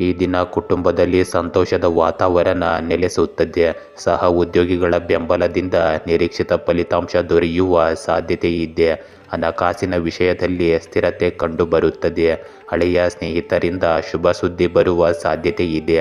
ಈ ದಿನ ಕುಟುಂಬದಲ್ಲಿ ಸಂತೋಷದ ವಾತಾವರಣ ನೆಲೆಸುತ್ತದೆ. ಸಹ ಉದ್ಯೋಗಿಗಳ ಬೆಂಬಲದಿಂದ ನಿರೀಕ್ಷಿತ ಫಲಿತಾಂಶ ದೊರೆಯುವ ಸಾಧ್ಯತೆ ಇದೆ. ಹಣಕಾಸಿನ ವಿಷಯದಲ್ಲಿ ಸ್ಥಿರತೆ ಕಂಡುಬರುತ್ತದೆ. ಹಳೆಯ ಸ್ನೇಹಿತರಿಂದ ಶುಭ ಸುದ್ದಿ ಬರುವ ಸಾಧ್ಯತೆ ಇದೆ.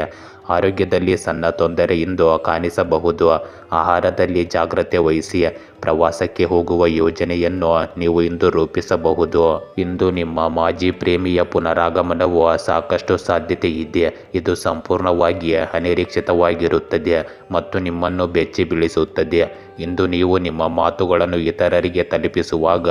ಆರೋಗ್ಯದಲ್ಲಿ ಸಣ್ಣ ತೊಂದರೆ ತೊಂದರೆಯಿಂದ ಕಾಣಿಸಬಹುದು. ಆಹಾರದಲ್ಲಿ ಜಾಗ್ರತೆ ವಹಿಸಿ ಪ್ರವಾಸಕ್ಕೆ ಹೋಗುವ ಯೋಜನೆಯನ್ನು ನೀವು ಇಂದು ರೂಪಿಸಬಹುದು. ಇಂದು ನಿಮ್ಮ ಮಾಜಿ ಪ್ರೇಮಿಯ ಪುನರಾಗಮನವು ಸಾಕಷ್ಟು ಸಾಧ್ಯತೆ ಇದೆ. ಇದು ಸಂಪೂರ್ಣವಾಗಿ ಅನಿರೀಕ್ಷಿತವಾಗಿರುತ್ತದೆ ಮತ್ತು ನಿಮ್ಮನ್ನು ಬೆಚ್ಚಿ ಬೀಳಿಸುತ್ತದೆ. ಇಂದು ನೀವು ನಿಮ್ಮ ಮಾತುಗಳನ್ನು ಇತರರಿಗೆ ತಲುಪಿಸುವಾಗ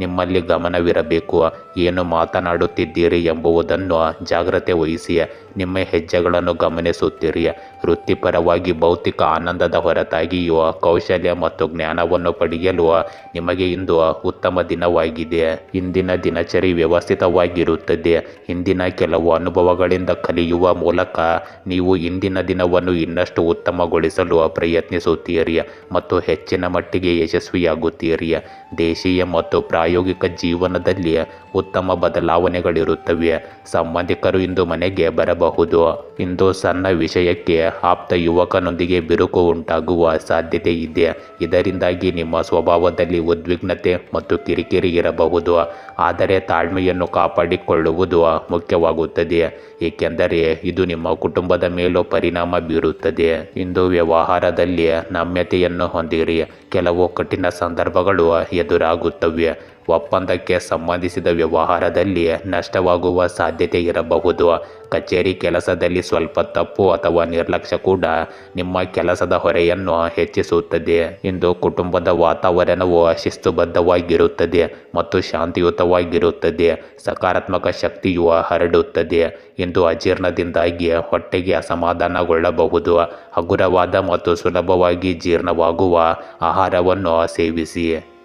ನಿಮ್ಮಲ್ಲಿ ಗಮನವಿರಬೇಕು. ಏನು ಮಾತನಾಡುತ್ತಿದ್ದೀರಿ ಎಂಬುದನ್ನು ಜಾಗ್ರತೆ ವಹಿಸಿ. ನಿಮ್ಮ ಹೆಜ್ಜೆಗಳನ್ನು ಗಮನಿಸುತ್ತೀರಿ. ವೃತ್ತಿಪರವಾಗಿ ಭೌತಿಕ ಆನಂದದ ಹೊರತಾಗಿಯೂ ಕೌಶಲ್ಯ ಮತ್ತು ಜ್ಞಾನವನ್ನು ಪಡೆಯಲು ನಿಮಗೆ ಇಂದು ಉತ್ತಮ ದಿನವಾಗಿದೆ. ಇಂದಿನ ದಿನಚರಿ ವ್ಯವಸ್ಥಿತವಾಗಿರುತ್ತದೆ. ಇಂದಿನ ಕೆಲವು ಅನುಭವಗಳಿಂದ ಕಲಿಯುವ ಮೂಲಕ ನೀವು ಇಂದಿನ ದಿನವನ್ನು ಇನ್ನಷ್ಟು ಉತ್ತಮಗೊಳಿಸಲು ಪ್ರಯತ್ನಿಸುತ್ತೀರಿ ಮತ್ತು ಹೆಚ್ಚಿನ ಮಟ್ಟಿಗೆ ಯಶಸ್ವಿಯಾಗುತ್ತೀರಿ. ದೇಶೀಯ ಮತ್ತು ಪ್ರಾಯೋಗಿಕ ಜೀವನದಲ್ಲಿ ಉತ್ತಮ ಬದಲಾವಣೆಗಳಿರುತ್ತವೆ. ಸಂಬಂಧಿಕರು ಇಂದು ಮನೆಗೆ ಬರಬಹುದು. ಇಂದು ಸಣ್ಣ ವಿಷಯಕ್ಕೆ ಆಪ್ತ ಯುವಕನೊಂದಿಗೆ ಬಿರುಕು ಉಂಟಾಗುವ ಸಾಧ್ಯತೆ ಇದೆ ಇದರಿಂದಾಗಿ ನಿಮ್ಮ ಸ್ವಭಾವದಲ್ಲಿ ಉದ್ವಿಗ್ನತೆ ಮತ್ತು ಕಿರಿಕಿರಿ ಇರಬಹುದು. ಆದರೆ ತಾಳ್ಮೆಯನ್ನು ಕಾಪಾಡಿಕೊಳ್ಳುವುದು ಮುಖ್ಯವಾಗುತ್ತದೆ. ಏಕೆಂದರೆ ಇದು ನಿಮ್ಮ ಕುಟುಂಬದ ಮೇಲೂ ಪರಿಣಾಮ ಬೀರುತ್ತದೆ. ಇಂದು ವ್ಯವಹಾರದಲ್ಲಿ ನಮ್ಯತೆಯನ್ನು ಹೊಂದಿರಿ. ಕೆಲವು ಕಠಿಣ ಸಂದರ್ಭಗಳು ಎದುರಾಗುತ್ತವೆ. ಒಪ್ಪಂದಕ್ಕೆ ಸಂಬಂಧಿಸಿದ ವ್ಯವಹಾರದಲ್ಲಿ ನಷ್ಟವಾಗುವ ಸಾಧ್ಯತೆ ಇರಬಹುದು. ಕಚೇರಿ ಕೆಲಸದಲ್ಲಿ ಸ್ವಲ್ಪ ತಪ್ಪು ಅಥವಾ ನಿರ್ಲಕ್ಷ್ಯ ಕೂಡ ನಿಮ್ಮ ಕೆಲಸದ ಹೊರೆಯನ್ನು ಹೆಚ್ಚಿಸುತ್ತದೆ ಇಂದು ಕುಟುಂಬದ ವಾತಾವರಣವು ಶಿಸ್ತುಬದ್ಧವಾಗಿರುತ್ತದೆ ಮತ್ತು ಶಾಂತಿಯುತವಾಗಿರುತ್ತದೆ. ಸಕಾರಾತ್ಮಕ ಶಕ್ತಿಯು ಹರಡುತ್ತದೆ ಇಂದು ಅಜೀರ್ಣದಿಂದಾಗಿ ಹೊಟ್ಟೆಗೆ ಅಸಮಾಧಾನಗೊಳ್ಳಬಹುದು. ಹಗುರವಾದ ಮತ್ತು ಸುಲಭವಾಗಿ ಜೀರ್ಣವಾಗುವ ಆಹಾರವನ್ನು ಸೇವಿಸಿ.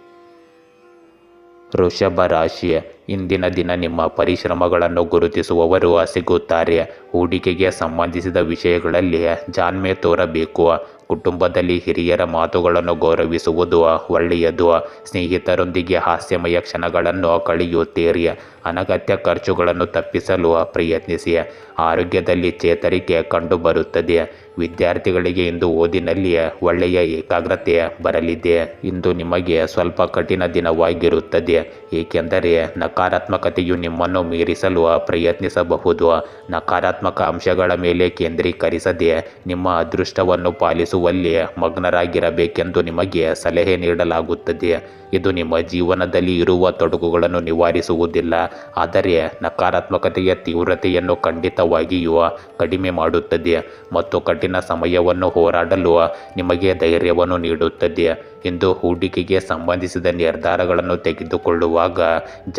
ವೃಷಭ ರಾಶಿ ಇಂದಿನ ದಿನ ನಿಮ್ಮ ಪರಿಶ್ರಮಗಳನ್ನು ಗುರುತಿಸುವವರು ಸಿಗುತ್ತಾರೆ. ಹೂಡಿಕೆಗೆ ಸಂಬಂಧಿಸಿದ ವಿಷಯಗಳಲ್ಲಿ ಜಾನ್ಮೆ ತೋರಬೇಕು. ಕುಟುಂಬದಲ್ಲಿ ಹಿರಿಯರ ಮಾತುಗಳನ್ನು ಗೌರವಿಸುವುದು ಒಳ್ಳೆಯದು. ಸ್ನೇಹಿತರೊಂದಿಗೆ ಹಾಸ್ಯಮಯ ಕ್ಷಣಗಳನ್ನು ಕಳೆಯುತ್ತೀರಿ. ಅನಗತ್ಯ ಖರ್ಚುಗಳನ್ನು ತಪ್ಪಿಸಲು ಪ್ರಯತ್ನಿಸಿ. ಆರೋಗ್ಯದಲ್ಲಿ ಚೇತರಿಕೆ ಕಂಡುಬರುತ್ತದೆ. ವಿದ್ಯಾರ್ಥಿಗಳಿಗೆ ಇಂದು ಓದಿನಲ್ಲಿ ಒಳ್ಳೆಯ ಏಕಾಗ್ರತೆ ಬರಲಿದೆ. ಇಂದು ನಿಮಗೆ ಸ್ವಲ್ಪ ಕಠಿಣ ದಿನವಾಗಿರುತ್ತದೆ, ಏಕೆಂದರೆ ನಕಾರಾತ್ಮಕತೆಯು ನಿಮ್ಮನ್ನು ಮೀರಿಸಲು ಪ್ರಯತ್ನಿಸಬಹುದು. ನಕಾರಾತ್ಮಕ ಅಂಶಗಳ ಮೇಲೆ ಕೇಂದ್ರೀಕರಿಸದೆ ನಿಮ್ಮ ಅದೃಷ್ಟವನ್ನು ಪಾಲಿಸುವಲ್ಲಿ ಮಗ್ನರಾಗಿರಬೇಕೆಂದು ನಿಮಗೆ ಸಲಹೆ ನೀಡಲಾಗುತ್ತದೆ. ಇದು ನಿಮ್ಮ ಜೀವನದಲ್ಲಿ ಇರುವ ತೊಡಕುಗಳನ್ನು ನಿವಾರಿಸುವುದಿಲ್ಲ, ಆದರೆ ನಕಾರಾತ್ಮಕತೆಯ ತೀವ್ರತೆಯನ್ನು ಖಂಡಿತವಾಗಿಯೂ ಕಡಿಮೆ ಮಾಡುತ್ತದೆ ಮತ್ತು ಸಮಯವನ್ನು ಹೋರಾಡಲು ನಿಮಗೆ ಧೈರ್ಯವನ್ನು ನೀಡುತ್ತದೆ ಇಂದು ಹೂಡಿಕೆಗೆ ಸಂಬಂಧಿಸಿದ ನಿರ್ಧಾರಗಳನ್ನು ತೆಗೆದುಕೊಳ್ಳುವಾಗ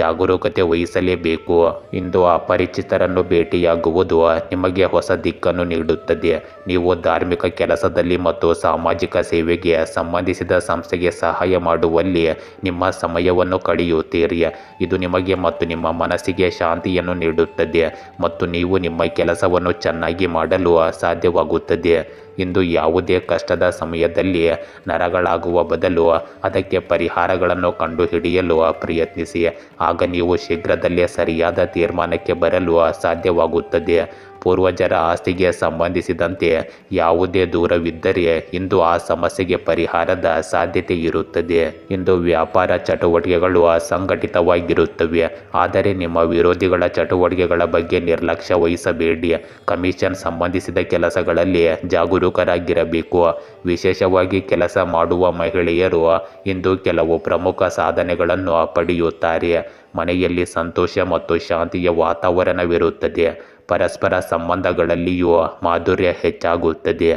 ಜಾಗರೂಕತೆ ವಹಿಸಲೇಬೇಕು. ಇಂದು ಅಪರಿಚಿತರನ್ನು ಭೇಟಿಯಾಗುವುದು ನಿಮಗೆ ಹೊಸ ದಿಕ್ಕನ್ನು ನೀಡುತ್ತದೆ. ನೀವು ಧಾರ್ಮಿಕ ಕೆಲಸದಲ್ಲಿ ಮತ್ತು ಸಾಮಾಜಿಕ ಸೇವೆಗೆ ಸಂಬಂಧಿಸಿದ ಸಂಸ್ಥೆಗೆ ಸಹಾಯ ಮಾಡುವಲ್ಲಿ ನಿಮ್ಮ ಸಮಯವನ್ನು ಕಳೆಯುತ್ತೀರಿ ಇದು ನಿಮಗೆ ಮತ್ತು ನಿಮ್ಮ ಮನಸ್ಸಿಗೆ ಶಾಂತಿಯನ್ನು ನೀಡುತ್ತದೆ ಮತ್ತು ನೀವು ನಿಮ್ಮ ಕೆಲಸವನ್ನು ಚೆನ್ನಾಗಿ ಮಾಡಲು ಸಾಧ್ಯವಾಗುತ್ತದೆ. ಇಂದು ಯಾವುದೇ ಕಷ್ಟದ ಸಮಯದಲ್ಲಿ ನರಗಳಾಗುವ ಬದಲು ಅದಕ್ಕೆ ಪರಿಹಾರಗಳನ್ನು ಕಂಡುಹಿಡಿಯಲು ಪ್ರಯತ್ನಿಸಿ. ಆಗ ನೀವು ಶೀಘ್ರದಲ್ಲೇ ಸರಿಯಾದ ತೀರ್ಮಾನಕ್ಕೆ ಬರಲು ಸಾಧ್ಯವಾಗುತ್ತದೆ. ಪೂರ್ವಜರ ಆಸ್ತಿಗೆ ಸಂಬಂಧಿಸಿದಂತೆ ಯಾವುದೇ ದೂರವಿದ್ದರೆ ಇಂದು ಆ ಸಮಸ್ಯೆಗೆ ಪರಿಹಾರದ ಸಾಧ್ಯತೆ ಇರುತ್ತದೆ. ಇಂದು ವ್ಯಾಪಾರ ಚಟುವಟಿಕೆಗಳು ಅಸಂಘಟಿತವಾಗಿರುತ್ತವೆ. ಆದರೆ ನಿಮ್ಮ ವಿರೋಧಿಗಳ ಚಟುವಟಿಕೆಗಳ ಬಗ್ಗೆ ನಿರ್ಲಕ್ಷ್ಯ ವಹಿಸಬೇಡಿ. ಕಮಿಷನ್ ಸಂಬಂಧಿಸಿದ ಕೆಲಸಗಳಲ್ಲಿ ಜಾಗರೂಕರಾಗಿರಬೇಕು. ವಿಶೇಷವಾಗಿ ಕೆಲಸ ಮಾಡುವ ಮಹಿಳೆಯರು ಇಂದು ಕೆಲವು ಪ್ರಮುಖ ಸಾಧನೆಗಳನ್ನು ಪಡೆಯುತ್ತಾರೆ. ಮನೆಯಲ್ಲಿ ಸಂತೋಷ ಮತ್ತು ಶಾಂತಿಯ ವಾತಾವರಣವಿರುತ್ತದೆ. ಪರಸ್ಪರ ಸಂಬಂಧಗಳಲ್ಲಿಯೂ ಮಾಧುರ್ಯ ಹೆಚ್ಚಾಗುತ್ತದೆ.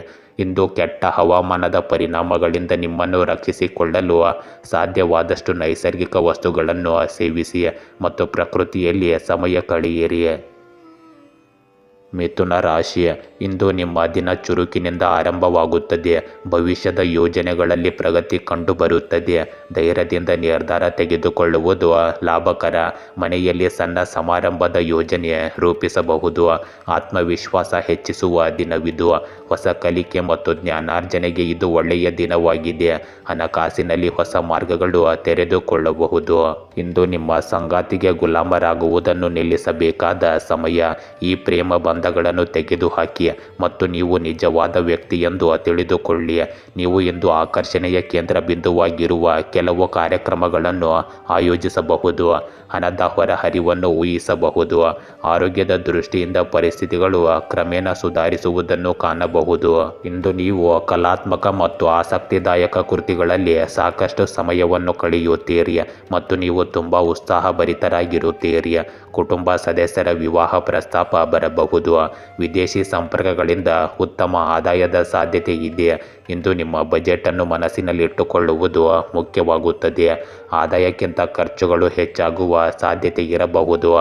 ಇಂದು ಕೆಟ್ಟ ಹವಾಮಾನದ ಪರಿಣಾಮಗಳಿಂದ ನಿಮ್ಮನ್ನು ರಕ್ಷಿಸಿಕೊಳ್ಳಲು ಸಾಧ್ಯವಾದಷ್ಟು ನೈಸರ್ಗಿಕ ವಸ್ತುಗಳನ್ನು ಸೇವಿಸಿ ಮತ್ತು ಪ್ರಕೃತಿಯಲ್ಲಿ ಸಮಯ ಕಳೆಯಿರಿ. ಮಿಥುನ ರಾಶಿ ಇಂದು ನಿಮ್ಮ ದಿನ ಚುರುಕಿನಿಂದ ಆರಂಭವಾಗುತ್ತದೆ. ಭವಿಷ್ಯದ ಯೋಜನೆಗಳಲ್ಲಿ ಪ್ರಗತಿ ಕಂಡುಬರುತ್ತದೆ. ಧೈರ್ಯದಿಂದ ನಿರ್ಧಾರ ತೆಗೆದುಕೊಳ್ಳುವುದು ಲಾಭಕರ. ಮನೆಯಲ್ಲಿ ಸಣ್ಣ ಸಮಾರಂಭದ ಯೋಜನೆ ರೂಪಿಸಬಹುದು. ಆತ್ಮವಿಶ್ವಾಸ ಹೆಚ್ಚಿಸುವ ದಿನವಿದು. ಹೊಸ ಕಲಿಕೆ ಮತ್ತು ಜ್ಞಾನಾರ್ಜನೆಗೆ ಇದು ಒಳ್ಳೆಯ ದಿನವಾಗಿದೆ. ಹಣಕಾಸಿನಲ್ಲಿ ಹೊಸ ಮಾರ್ಗಗಳು ತೆರೆದುಕೊಳ್ಳಬಹುದು. ಇಂದು ನಿಮ್ಮ ಸಂಗಾತಿಗೆ ಗುಲಾಮರಾಗುವುದನ್ನು ನಿಲ್ಲಿಸಬೇಕಾದ ಸಮಯ. ಈ ಪ್ರೇಮ ಬಂಧಗಳನ್ನು ತೆಗೆದುಹಾಕಿ ಮತ್ತು ನೀವು ನಿಜವಾದ ವ್ಯಕ್ತಿ ಎಂದು ತಿಳಿದುಕೊಳ್ಳಿ ನೀವು ಇಂದು ಆಕರ್ಷಣೆಯ ಕೇಂದ್ರ ಬಿಂದುವಾಗಿರುವ ಕೆಲವು ಕಾರ್ಯಕ್ರಮಗಳನ್ನು ಆಯೋಜಿಸಬಹುದು ಹಣದ ಹೊರಹರಿವನ್ನು ಊಹಿಸಬಹುದು, ಆರೋಗ್ಯದ ದೃಷ್ಟಿಯಿಂದ ಪರಿಸ್ಥಿತಿಗಳು ಕ್ರಮೇಣ ಸುಧಾರಿಸುವುದನ್ನು ಕಾಣಬಹುದು. ಇಂದು ನೀವು ಕಲಾತ್ಮಕ ಮತ್ತು ಆಸಕ್ತಿದಾಯಕ ಕೃತಿಗಳಲ್ಲಿ ಸಾಕಷ್ಟು ಸಮಯವನ್ನು ಕಳೆಯುತ್ತೀರಿ ಮತ್ತು ನೀವು ತುಂಬ ಉತ್ಸಾಹಭರಿತರಾಗಿರುತ್ತೀರಿ ಕುಟುಂಬ ಸದಸ್ಯರ ವಿವಾಹ ಪ್ರಸ್ತಾಪ ಬರಬಹುದು. ವಿದೇಶಿ ಸಂಪರ್ಕಗಳಿಂದ ಉತ್ತಮ ಆದಾಯದ ಸಾಧ್ಯತೆ ಇದೆ ಎಂದು ನಿಮ್ಮ ಬಜೆಟನ್ನು ಮನಸ್ಸಿನಲ್ಲಿಟ್ಟುಕೊಳ್ಳುವುದು ಮುಖ್ಯವಾಗುತ್ತದೆ. ಆದಾಯಕ್ಕಿಂತ ಖರ್ಚುಗಳು ಹೆಚ್ಚಾಗುವ ಸಾಧ್ಯತೆ ಇರಬಹುದು.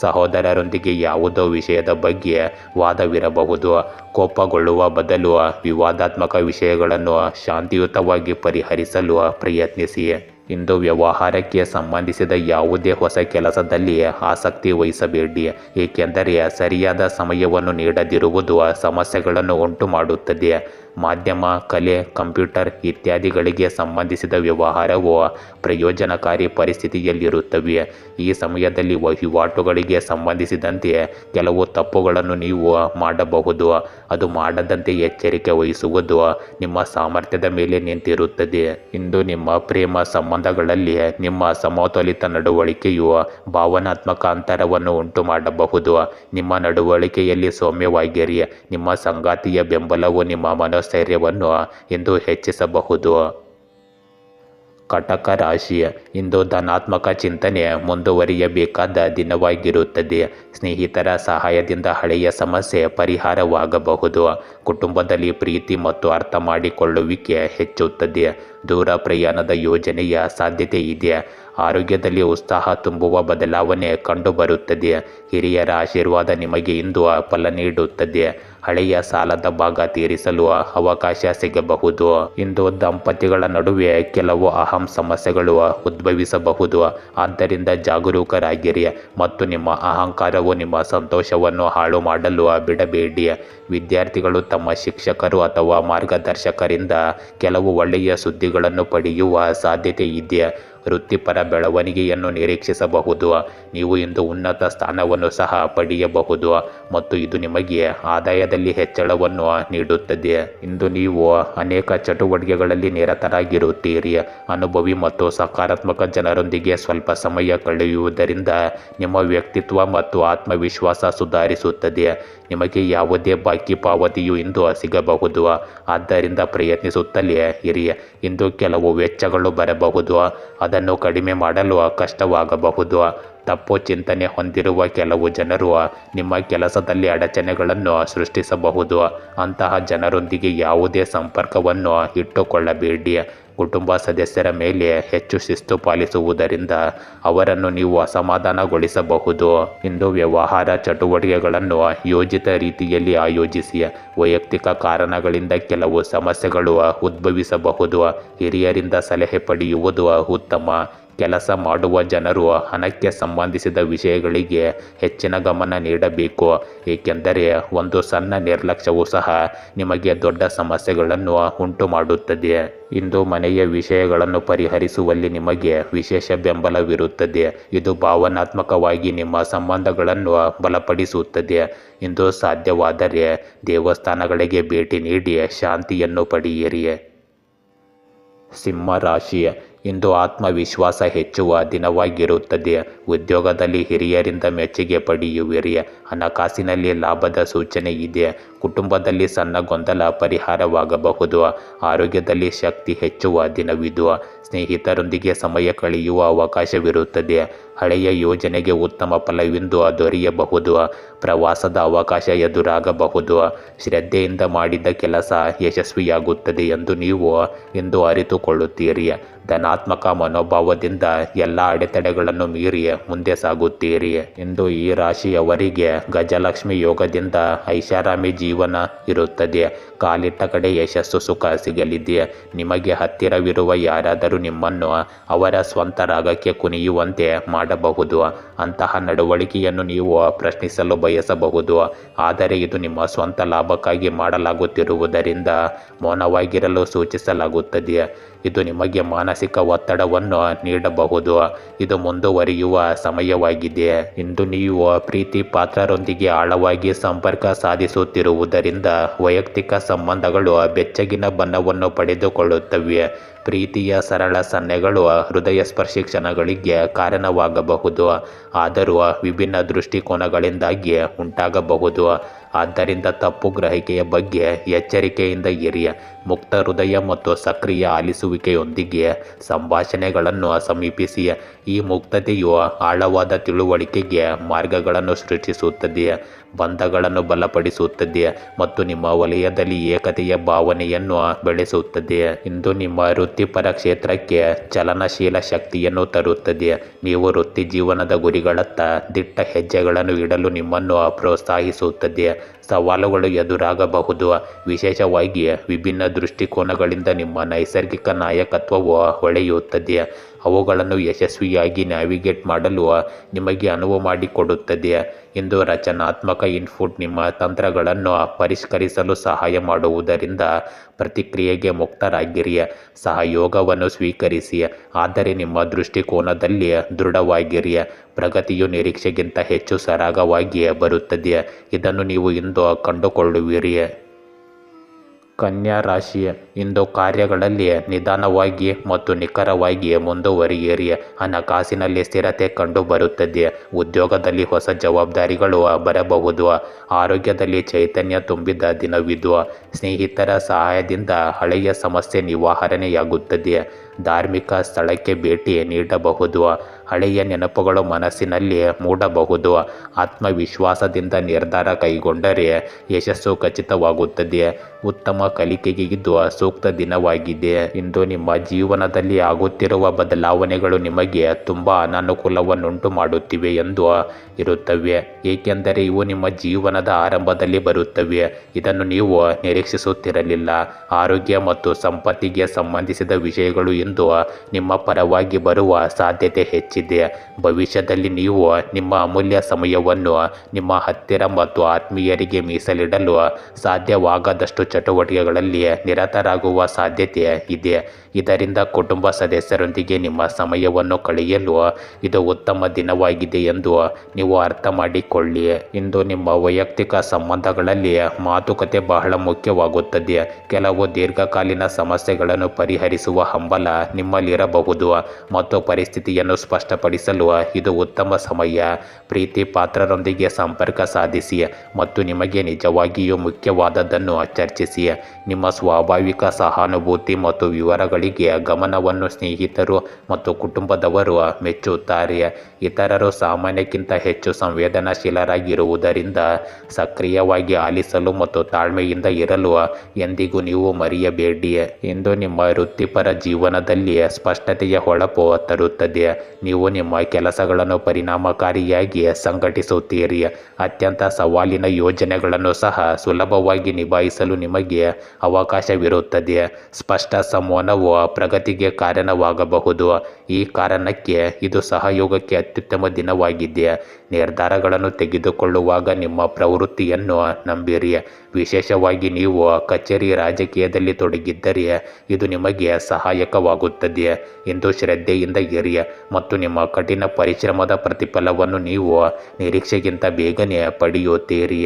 ಸಹೋದರರೊಂದಿಗೆ ಯಾವುದೋ ವಿಷಯದ ಬಗ್ಗೆ ವಾದವಿರಬಹುದು. ಕೋಪಗೊಳ್ಳುವ ಬದಲು ವಿವಾದಾತ್ಮಕ ವಿಷಯಗಳನ್ನು ಶಾಂತಿಯುತವಾಗಿ ಪರಿಹರಿಸಲು ಪ್ರಯತ್ನಿಸಿ. ಇಂದು ವ್ಯವಹಾರಕ್ಕೆ ಸಂಬಂಧಿಸಿದ ಯಾವುದೇ ಹೊಸ ಕೆಲಸದಲ್ಲಿ ಆಸಕ್ತಿ ವಹಿಸಬೇಡಿ, ಏಕೆಂದರೆ ಸರಿಯಾದ ಸಮಯವನ್ನು ನೀಡದಿರುವುದು ಸಮಸ್ಯೆಗಳನ್ನು ಉಂಟು ಮಾಡುತ್ತದೆ ಮಾಧ್ಯಮ, ಕಲೆ, ಕಂಪ್ಯೂಟರ್ ಇತ್ಯಾದಿಗಳಿಗೆ ಸಂಬಂಧಿಸಿದ ವ್ಯವಹಾರವು ಪ್ರಯೋಜನಕಾರಿ ಪರಿಸ್ಥಿತಿಯಲ್ಲಿರುತ್ತವೆ. ಈ ಸಮಯದಲ್ಲಿ ವಹಿವಾಟುಗಳಿಗೆ ಸಂಬಂಧಿಸಿದಂತೆ ಕೆಲವು ತಪ್ಪುಗಳನ್ನು ನೀವು ಮಾಡಬಹುದು. ಅದು ಮಾಡದಂತೆ ಎಚ್ಚರಿಕೆ ವಹಿಸುವುದು ನಿಮ್ಮ ಸಾಮರ್ಥ್ಯದ ಮೇಲೆ ನಿಂತಿರುತ್ತದೆ. ಇಂದು ನಿಮ್ಮ ಪ್ರೇಮ ಸಂಬಂಧಗಳಲ್ಲಿ ನಿಮ್ಮ ಸಮತೋಲಿತ ನಡವಳಿಕೆಯು ಭಾವನಾತ್ಮಕ ಅಂತರವನ್ನು ಉಂಟು ಮಾಡಬಹುದು ನಿಮ್ಮ ನಡವಳಿಕೆಯಲ್ಲಿ ಸೌಮ್ಯವಾಗಿರಿ. ನಿಮ್ಮ ಸಂಗಾತಿಯ ಬೆಂಬಲವು ನಿಮ್ಮ ಮನೋಸ್ಥೈರ್ಯವನ್ನು ಇಂದು ಹೆಚ್ಚಿಸಬಹುದು. ಕಟಕ ರಾಶಿ, ಇಂದು ಧನಾತ್ಮಕ ಚಿಂತನೆ ಮುಂದುವರಿಯಬೇಕಾದ ದಿನವಾಗಿರುತ್ತದೆ. ಸ್ನೇಹಿತರ ಸಹಾಯದಿಂದ ಹಳೆಯ ಸಮಸ್ಯೆ ಪರಿಹಾರವಾಗಬಹುದು. ಕುಟುಂಬದಲ್ಲಿ ಪ್ರೀತಿ ಮತ್ತು ಅರ್ಥ ಮಾಡಿಕೊಳ್ಳುವಿಕೆ ಹೆಚ್ಚುತ್ತದೆ. ದೂರ ಪ್ರಯಾಣದ ಯೋಜನೆಯ ಸಾಧ್ಯತೆ ಇದೆ. ಆರೋಗ್ಯದಲ್ಲಿ ಉತ್ಸಾಹ ತುಂಬುವ ಬದಲಾವಣೆ ಕಂಡುಬರುತ್ತದೆ. ಹಿರಿಯರ ಆಶೀರ್ವಾದ ನಿಮಗೆ ಇಂದು ಫಲ ನೀಡುತ್ತದೆ. ಹಳೆಯ ಸಾಲದ ಭಾಗ ತೀರಿಸಲು ಅವಕಾಶ ಸಿಗಬಹುದು. ಇಂದು ದಂಪತಿಗಳ ನಡುವೆ ಕೆಲವು ಅಹಂ ಸಮಸ್ಯೆಗಳು ಉದ್ಭವಿಸಬಹುದು. ಆದ್ದರಿಂದ ಜಾಗರೂಕರಾಗಿರಿ ಮತ್ತು ನಿಮ್ಮ ಅಹಂಕಾರವು ನಿಮ್ಮ ಸಂತೋಷವನ್ನು ಹಾಳು ಮಾಡಲು ಬಿಡಬೇಡಿ. ವಿದ್ಯಾರ್ಥಿಗಳು ತಮ್ಮ ಶಿಕ್ಷಕರು ಅಥವಾ ಮಾರ್ಗದರ್ಶಕರಿಂದ ಕೆಲವು ಒಳ್ಳೆಯ ಸುದ್ದಿಗಳನ್ನು ಪಡೆಯುವ ಸಾಧ್ಯತೆ ಇದೆ. ವೃತ್ತಿಪರ ಬೆಳವಣಿಗೆಯನ್ನು ನಿರೀಕ್ಷಿಸಬಹುದು. ನೀವು ಇಂದು ಉನ್ನತ ಸ್ಥಾನವನ್ನು ಸಹ ಪಡೆಯಬಹುದು ಮತ್ತು ಇದು ನಿಮಗೆ ಆದಾಯದಲ್ಲಿ ಹೆಚ್ಚಳವನ್ನು ನೀಡುತ್ತದೆ. ಇಂದು ನೀವು ಅನೇಕ ಚಟುವಟಿಕೆಗಳಲ್ಲಿ ನಿರತರಾಗಿರುತ್ತೀರಿ. ಅನುಭವಿ ಮತ್ತು ಸಕಾರಾತ್ಮಕ ಜನರೊಂದಿಗೆ ಸ್ವಲ್ಪ ಸಮಯ ಕಳೆಯುವುದರಿಂದ ನಿಮ್ಮ ವ್ಯಕ್ತಿತ್ವ ಮತ್ತು ಆತ್ಮವಿಶ್ವಾಸ ಸುಧಾರಿಸುತ್ತದೆ. ನಿಮಗೆ ಯಾವುದೇ ಬಾಕಿ ಪಾವತಿಯು ಇಂದು ಸಿಗಬಹುದು. ಆದ್ದರಿಂದ ಪ್ರಯತ್ನಿಸುತ್ತಲೇ ಇರಿ. ಇಂದು ಕೆಲವು ವೆಚ್ಚಗಳು ಬರಬಹುದು. ಅದನ್ನು ಕಡಿಮೆ ಮಾಡಲು ಕಷ್ಟವಾಗಬಹುದು. ತಪ್ಪು ಚಿಂತನೆ ಹೊಂದಿರುವ ಕೆಲವು ಜನರು ನಿಮ್ಮ ಕೆಲಸದಲ್ಲಿ ಅಡಚಣೆಗಳನ್ನು ಸೃಷ್ಟಿಸಬಹುದು. ಅಂತಹ ಜನರೊಂದಿಗೆ ಯಾವುದೇ ಸಂಪರ್ಕವನ್ನು ಇಟ್ಟುಕೊಳ್ಳಬೇಡಿ. ಕುಟುಂಬ ಸದಸ್ಯರ ಮೇಲೆ ಹೆಚ್ಚು ಶಿಸ್ತು ಪಾಲಿಸುವುದರಿಂದ ಅವರನ್ನು ನೀವು ಅಸಮಾಧಾನಗೊಳಿಸಬಹುದು. ಇಂದು ವ್ಯವಹಾರ ಚಟುವಟಿಕೆಗಳನ್ನು ಯೋಜಿತ ರೀತಿಯಲ್ಲಿ ಆಯೋಜಿಸಿ ವೈಯಕ್ತಿಕ ಕಾರಣಗಳಿಂದ ಕೆಲವು ಸಮಸ್ಯೆಗಳು ಉದ್ಭವಿಸಬಹುದು. ಹಿರಿಯರಿಂದ ಸಲಹೆ ಪಡೆಯುವುದು ಉತ್ತಮ. ಕೆಲಸ ಮಾಡುವ ಜನರು ಹಣಕ್ಕೆ ಸಂಬಂಧಿಸಿದ ವಿಷಯಗಳಿಗೆ ಹೆಚ್ಚಿನ ಗಮನ ನೀಡಬೇಕು. ಏಕೆಂದರೆ ಒಂದು ಸಣ್ಣ ನಿರ್ಲಕ್ಷ್ಯವೂ ಸಹ ನಿಮಗೆ ದೊಡ್ಡ ಸಮಸ್ಯೆಗಳನ್ನು ಉಂಟು ಮಾಡುತ್ತದೆ ಇಂದು ಮನೆಯ ವಿಷಯಗಳನ್ನು ಪರಿಹರಿಸುವಲ್ಲಿ ನಿಮಗೆ ವಿಶೇಷ ಬೆಂಬಲವಿರುತ್ತದೆ. ಇದು ಭಾವನಾತ್ಮಕವಾಗಿ ನಿಮ್ಮ ಸಂಬಂಧಗಳನ್ನು ಬಲಪಡಿಸುತ್ತದೆ. ಇಂದು ಸಾಧ್ಯವಾದರೆ ದೇವಸ್ಥಾನಗಳಿಗೆ ಭೇಟಿ ನೀಡಿ ಶಾಂತಿಯನ್ನು ಪಡೆಯಿರಿ. ಸಿಂಹ ರಾಶಿ ಇಂದು ಆತ್ಮವಿಶ್ವಾಸ ಹೆಚ್ಚುವ ದಿನವಾಗಿರುತ್ತದೆ. ಉದ್ಯೋಗದಲ್ಲಿ ಹಿರಿಯರಿಂದ ಮೆಚ್ಚುಗೆ ಪಡೆಯುವಿರಿ ಹಣಕಾಸಿನಲ್ಲಿ ಲಾಭದ ಸೂಚನೆ ಇದೆ. ಕುಟುಂಬದಲ್ಲಿ ಸಣ್ಣ ಗೊಂದಲ ಪರಿಹಾರವಾಗಬಹುದು. ಆರೋಗ್ಯದಲ್ಲಿ ಶಕ್ತಿ ಹೆಚ್ಚುವ ದಿನವಿದು. ಸ್ನೇಹಿತರೊಂದಿಗೆ ಸಮಯ ಕಳೆಯುವ ಅವಕಾಶವಿರುತ್ತದೆ. ಹಳೆಯ ಯೋಜನೆಗೆ ಉತ್ತಮ ಫಲವಿಂದು ದೊರೆಯಬಹುದು. ಪ್ರವಾಸದ ಅವಕಾಶ ಎದುರಾಗಬಹುದು. ಶ್ರದ್ಧೆಯಿಂದ ಮಾಡಿದ ಕೆಲಸ ಯಶಸ್ವಿಯಾಗುತ್ತದೆ ಎಂದು ನೀವು ಎಂದು ಅರಿತುಕೊಳ್ಳುತ್ತೀರಿ. ಧನಾತ್ಮಕ ಮನೋಭಾವದಿಂದ ಎಲ್ಲ ಅಡೆತಡೆಗಳನ್ನು ಮೀರಿ ಮುಂದೆ ಸಾಗುತ್ತೀರಿ ಎಂದು ಈ ರಾಶಿಯವರಿಗೆ ಗಜಲಕ್ಷ್ಮಿ ಯೋಗದಿಂದ ಐಷಾರಾಮಿ ಜೀವನ ಇರುತ್ತದೆ. ಕಾಲಿಟ್ಟ ಕಡೆ ಯಶಸ್ಸು ಸುಖ ಸಿಗಲಿದೆ. ನಿಮಗೆ ಹತ್ತಿರವಿರುವ ಯಾರಾದರೂ ನಿಮ್ಮನ್ನು ಅವರ ಸ್ವಂತ ರಾಗಕ್ಕೆ ಕುಣಿಯುವಂತೆ ಮಾಡಬಹುದು. ಅಂತಹ ನಡವಳಿಕೆಯನ್ನು ನೀವು ಪ್ರಶ್ನಿಸಲು ಬಯಸಬಹುದು. ಆದರೆ ಇದು ನಿಮ್ಮ ಸ್ವಂತ ಲಾಭಕ್ಕಾಗಿ ಮಾಡಲಾಗುತ್ತಿರುವುದರಿಂದ ಮೌನವಾಗಿರಲು ಸೂಚಿಸಲಾಗುತ್ತದೆ. ಇದು ನಿಮಗೆ ಮಾನಸಿಕ ಒತ್ತಡವನ್ನು ನೀಡಬಹುದು. ಇದು ಮುಂದುವರಿಯುವ ಸಮಯವಾಗಿದೆ. ಇಂದು ನೀವು ಪ್ರೀತಿ ಪಾತ್ರರೊಂದಿಗೆ ಆಳವಾಗಿ ಸಂಪರ್ಕ ಸಾಧಿಸುತ್ತಿರುವುದರಿಂದ ವೈಯಕ್ತಿಕ ಸಂಬಂಧಗಳು ಬೆಚ್ಚಗಿನ ಬಣ್ಣವನ್ನು ಪಡೆದುಕೊಳ್ಳುತ್ತವೆ. ಪ್ರೀತಿಯ ಸರಳ ಸನ್ನೆಗಳು ಹೃದಯ ಸ್ಪರ್ಶಿ ಕ್ಷಣಗಳಿಗೆ ಕಾರಣವಾಗಬಹುದು. ಆದರೂ ವಿಭಿನ್ನ ದೃಷ್ಟಿಕೋನಗಳಿಂದಾಗಿ ಉಂಟಾಗಬಹುದು. ಆದ್ದರಿಂದ ತಪ್ಪು ಗ್ರಹಿಕೆಯ ಬಗ್ಗೆ ಎಚ್ಚರಿಕೆಯಿಂದ ಇರಿ. ಮುಕ್ತ ಹೃದಯ ಮತ್ತು ಸಕ್ರಿಯ ಆಲಿಸುವಿಕೆಯೊಂದಿಗೆ ಸಂಭಾಷಣೆಗಳನ್ನು ಸಮೀಪಿಸಿ. ಈ ಮುಕ್ತತೆಯು ಆಳವಾದ ತಿಳುವಳಿಕೆಗೆ ಮಾರ್ಗಗಳನ್ನು ಸೃಷ್ಟಿಸುತ್ತದೆ, ಬಂಧಗಳನ್ನು ಬಲಪಡಿಸುತ್ತದೆ ಮತ್ತು ನಿಮ್ಮ ವಲಯದಲ್ಲಿ ಏಕತೆಯ ಭಾವನೆಯನ್ನು ಬೆಳೆಸುತ್ತದೆ. ಇಂದು ನಿಮ್ಮ ವೃತ್ತಿಪರ ಕ್ಷೇತ್ರಕ್ಕೆ ಚಲನಶೀಲ ಶಕ್ತಿಯನ್ನು ತರುತ್ತದೆ. ನೀವು ವೃತ್ತಿ ಜೀವನದ ಗುರಿಗಳತ್ತ ದಿಟ್ಟ ಹೆಜ್ಜೆಗಳನ್ನು ಇಡಲು ನಿಮ್ಮನ್ನು ಪ್ರೋತ್ಸಾಹಿಸುತ್ತದೆ. ಸವಾಲುಗಳು ಎದುರಾಗಬಹುದು. ವಿಶೇಷವಾಗಿ ವಿಭಿನ್ನ ದೃಷ್ಟಿಕೋನಗಳಿಂದ ನಿಮ್ಮ ನೈಸರ್ಗಿಕ ನಾಯಕತ್ವವು ಹೊಳೆಯುತ್ತದೆ. ಅವುಗಳನ್ನು ಯಶಸ್ವಿಯಾಗಿ ನ್ಯಾವಿಗೇಟ್ ಮಾಡಲು ನಿಮಗೆ ಅನುವು ಮಾಡಿಕೊಡುತ್ತದೆ ಇಂದು ರಚನಾತ್ಮಕ ಇನ್ಪುಟ್ ನಿಮ್ಮ ತಂತ್ರಗಳನ್ನು ಪರಿಷ್ಕರಿಸಲು ಸಹಾಯ ಮಾಡುವುದರಿಂದ ಪ್ರತಿಕ್ರಿಯೆಗೆ ಮುಕ್ತರಾಗಿರಿ. ಸಹಯೋಗವನ್ನು ಸ್ವೀಕರಿಸಿ. ಆದರೆ ನಿಮ್ಮ ದೃಷ್ಟಿಕೋನದಲ್ಲಿ ದೃಢವಾಗಿರಿ. ಪ್ರಗತಿಯು ನಿರೀಕ್ಷೆಗಿಂತ ಹೆಚ್ಚು ಸರಾಗವಾಗಿ ಬರುತ್ತದೆ. ಇದನ್ನು ನೀವು ಇಂದು ಕಂಡುಕೊಳ್ಳುವಿರಿ. ಕನ್ಯಾ ರಾಶಿ ಇಂದು ಕಾರ್ಯಗಳಲ್ಲಿ ನಿಧಾನವಾಗಿ ಮತ್ತು ನಿಖರವಾಗಿ ಮುಂದುವರಿಯಿರಿ. ಹಣಕಾಸಿನಲ್ಲಿ ಸ್ಥಿರತೆ ಕಂಡುಬರುತ್ತದೆ. ಉದ್ಯೋಗದಲ್ಲಿ ಹೊಸ ಜವಾಬ್ದಾರಿಗಳು ಬರಬಹುದು. ಆರೋಗ್ಯದಲ್ಲಿ ಚೈತನ್ಯ ತುಂಬಿದ ದಿನವಿದು. ಸ್ನೇಹಿತರ ಸಹಾಯದಿಂದ ಹಳೆಯ ಸಮಸ್ಯೆ ನಿವಾರಣೆಯಾಗುತ್ತದೆ. ಧಾರ್ಮಿಕ ಸ್ಥಳಕ್ಕೆ ಭೇಟಿ ನೀಡಬಹುದು. ಹಳೆಯ ನೆನಪುಗಳು ಮನಸ್ಸಿನಲ್ಲಿ ಮೂಡಬಹುದು. ಆತ್ಮವಿಶ್ವಾಸದಿಂದ ನಿರ್ಧಾರ ಕೈಗೊಂಡರೆ ಯಶಸ್ಸು ಖಚಿತವಾಗುತ್ತದೆ. ಉತ್ತಮ ಕಲಿಕೆಗೆ ಇದು ಸೂಕ್ತ ದಿನವಾಗಿದೆ. ಇಂದು ನಿಮ್ಮ ಜೀವನದಲ್ಲಿ ಆಗುತ್ತಿರುವ ಬದಲಾವಣೆಗಳು ನಿಮಗೆ ತುಂಬ ಅನಾನುಕೂಲವನ್ನುಂಟು ಮಾಡುತ್ತಿವೆ ಎಂದು ಇರುತ್ತವೆ. ಏಕೆಂದರೆ ಇವು ನಿಮ್ಮ ಜೀವನದ ಆರಂಭದಲ್ಲಿ ಬರುತ್ತವೆ. ಇದನ್ನು ನೀವು ನಿರೀಕ್ಷಿಸುತ್ತಿರಲಿಲ್ಲ. ಆರೋಗ್ಯ ಮತ್ತು ಸಂಪತ್ತಿಗೆ ಸಂಬಂಧಿಸಿದ ವಿಷಯಗಳು ಇಂದು ನಿಮ್ಮ ಪರವಾಗಿ ಬರುವ ಸಾಧ್ಯತೆ ಹೆಚ್ಚಿದೆ. ಭವಿಷ್ಯದಲ್ಲಿ ನೀವು ನಿಮ್ಮ ಅಮೂಲ್ಯ ಸಮಯವನ್ನು ನಿಮ್ಮ ಹತ್ತಿರ ಮತ್ತು ಆತ್ಮೀಯರಿಗೆ ಮೀಸಲಿಡಲು ಸಾಧ್ಯವಾಗದಷ್ಟು ಚಟುವಟಿಕೆಗಳಲ್ಲಿ ನಿರತರಾಗುವ ಸಾಧ್ಯತೆ ಇದೆ. ಇದರಿಂದ ಕುಟುಂಬ ಸದಸ್ಯರೊಂದಿಗೆ ನಿಮ್ಮ ಸಮಯವನ್ನು ಕಳೆಯಲು ಇದು ಉತ್ತಮ ದಿನವಾಗಿದೆ ಎಂದು ನೀವು ಅರ್ಥ ಮಾಡಿಕೊಳ್ಳಿ. ಇಂದು ನಿಮ್ಮ ವೈಯಕ್ತಿಕ ಸಂಬಂಧಗಳಲ್ಲಿ ಮಾತುಕತೆ ಬಹಳ ಮುಖ್ಯವಾಗುತ್ತದೆ. ಕೆಲವು ದೀರ್ಘಕಾಲೀನ ಸಮಸ್ಯೆಗಳನ್ನು ಪರಿಹರಿಸುವ ಹಂಬಲ ನಿಮ್ಮಲ್ಲಿರಬಹುದು ಮತ್ತು ಪರಿಸ್ಥಿತಿಯನ್ನು ಸ್ಪಷ್ಟಪಡಿಸಲು ಇದು ಉತ್ತಮ ಸಮಯ. ಪ್ರೀತಿ ಪಾತ್ರರೊಂದಿಗೆ ಸಂಪರ್ಕ ಸಾಧಿಸಿ ಮತ್ತು ನಿಮಗೆ ನಿಜವಾಗಿಯೂ ಮುಖ್ಯವಾದದ್ದನ್ನು ಚರ್ಚಿಸಿ. ನಿಮ್ಮ ಸ್ವಾಭಾವಿಕ ಸಹಾನುಭೂತಿ ಮತ್ತು ವಿವರಗಳಿಗೆ ಗಮನವನ್ನು ಸ್ನೇಹಿತರು ಮತ್ತು ಕುಟುಂಬದವರು ಮೆಚ್ಚುತ್ತಾರೆ. ಇತರರು ಸಾಮಾನ್ಯಕ್ಕಿಂತ ಹೆಚ್ಚು ಸಂವೇದನಾಶೀಲರಾಗಿರುವುದರಿಂದ ಸಕ್ರಿಯವಾಗಿ ಆಲಿಸಲು ಮತ್ತು ತಾಳ್ಮೆಯಿಂದ ಇರಲು ಎಂದಿಗೂ ನೀವು ಮರೆಯಬೇಡಿ ಎಂದು ನಿಮ್ಮ ವೃತ್ತಿಪರ ಜೀವನದಲ್ಲಿ ಸ್ಪಷ್ಟತೆಯ ಹೊಳಪು ತರುತ್ತದೆ. ನೀವು ನಿಮ್ಮ ಕೆಲಸಗಳನ್ನು ಪರಿಣಾಮಕಾರಿಯಾಗಿ ಸಂಘಟಿಸುತ್ತೀರಿ. ಅತ್ಯಂತ ಸವಾಲಿನ ಯೋಜನೆಗಳನ್ನು ಸಹ ಸುಲಭವಾಗಿ ನಿಭಾಯಿಸಲು ನಿಮಗೆ ಅವಕಾಶವಿರುತ್ತದೆ. ಸ್ಪಷ್ಟ ಸಂವಹನವು ಪ್ರಗತಿಗೆ ಕಾರಣವಾಗಬಹುದು. ಈ ಕಾರಣಕ್ಕೆ ಇದು ಸಹಯೋಗಕ್ಕೆ ಅತ್ಯುತ್ತಮ ದಿನವಾಗಿದೆ. ನಿರ್ಧಾರಗಳನ್ನು ತೆಗೆದುಕೊಳ್ಳುವಾಗ ನಿಮ್ಮ ಪ್ರವೃತ್ತಿಯನ್ನು ನಂಬಿರಿ. ವಿಶೇಷವಾಗಿ ನೀವು ಕಚೇರಿ ರಾಜಕೀಯದಲ್ಲಿ ತೊಡಗಿದ್ದರೆ ಇದು ನಿಮಗೆ ಸಹಾಯಕವಾಗುತ್ತದೆ. ಎಂದು ಶ್ರದ್ಧೆಯಿಂದ ಇರಿ ಮತ್ತು ನಿಮ್ಮ ಕಠಿಣ ಪರಿಶ್ರಮದ ಪ್ರತಿಫಲವನ್ನು ನೀವು ನಿರೀಕ್ಷೆಗಿಂತ ಬೇಗನೆ ಪಡೆಯುತ್ತೀರಿ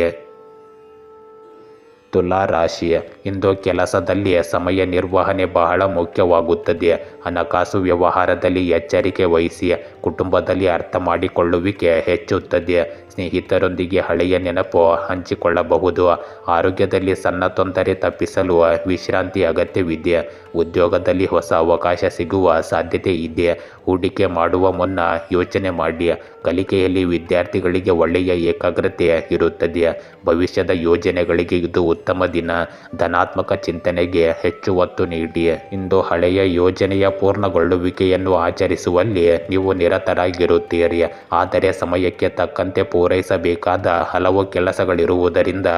ತುಲಾ ರಾಶಿ ಇಂದು ಕೆಲಸದಲ್ಲಿ ಸಮಯ ನಿರ್ವಹಣೆ ಬಹಳ ಮುಖ್ಯವಾಗುತ್ತದೆ. ಹಣಕಾಸು ವ್ಯವಹಾರದಲ್ಲಿ ಎಚ್ಚರಿಕೆ ವಹಿಸಿ ಕುಟುಂಬದಲ್ಲಿ ಅರ್ಥ ಮಾಡಿಕೊಳ್ಳುವಿಕೆ ಹೆಚ್ಚುತ್ತದೆ. ಸ್ನೇಹಿತರೊಂದಿಗೆ ಹಳೆಯ ನೆನಪು ಹಂಚಿಕೊಳ್ಳಬಹುದು. ಆರೋಗ್ಯದಲ್ಲಿ ಸಣ್ಣ ತೊಂದರೆ ತಪ್ಪಿಸಲು ವಿಶ್ರಾಂತಿ ಅಗತ್ಯವಿದೆ. ಉದ್ಯೋಗದಲ್ಲಿ ಹೊಸ ಅವಕಾಶ ಸಿಗುವ ಸಾಧ್ಯತೆ ಇದೆ. ಹೂಡಿಕೆ ಮಾಡುವ ಮುನ್ನ ಯೋಚನೆ ಮಾಡಿ. ಕಲಿಕೆಯಲ್ಲಿ ವಿದ್ಯಾರ್ಥಿಗಳಿಗೆ ಒಳ್ಳೆಯ ಏಕಾಗ್ರತೆ ಇರುತ್ತದೆ. ಭವಿಷ್ಯದ ಯೋಜನೆಗಳಿಗೆ ಇದು ಉತ್ತಮ ದಿನ. ಧನಾತ್ಮಕ ಚಿಂತನೆಗೆ ಹೆಚ್ಚು ಒತ್ತು ನೀಡಿ. ಇಂದು ಹಳೆಯ ಯೋಜನೆಯ ಪೂರ್ಣಗೊಳ್ಳುವಿಕೆಯನ್ನು ಆಚರಿಸುವಲ್ಲಿ ನೀವು ನಿರತರಾಗಿರುತ್ತೀರಿ. ಆದರೆ ಸಮಯಕ್ಕೆ ತಕ್ಕಂತೆ ಪೂರೈಸಬೇಕಾದ ಹಲವು ಕೆಲಸಗಳಿರುವುದರಿಂದ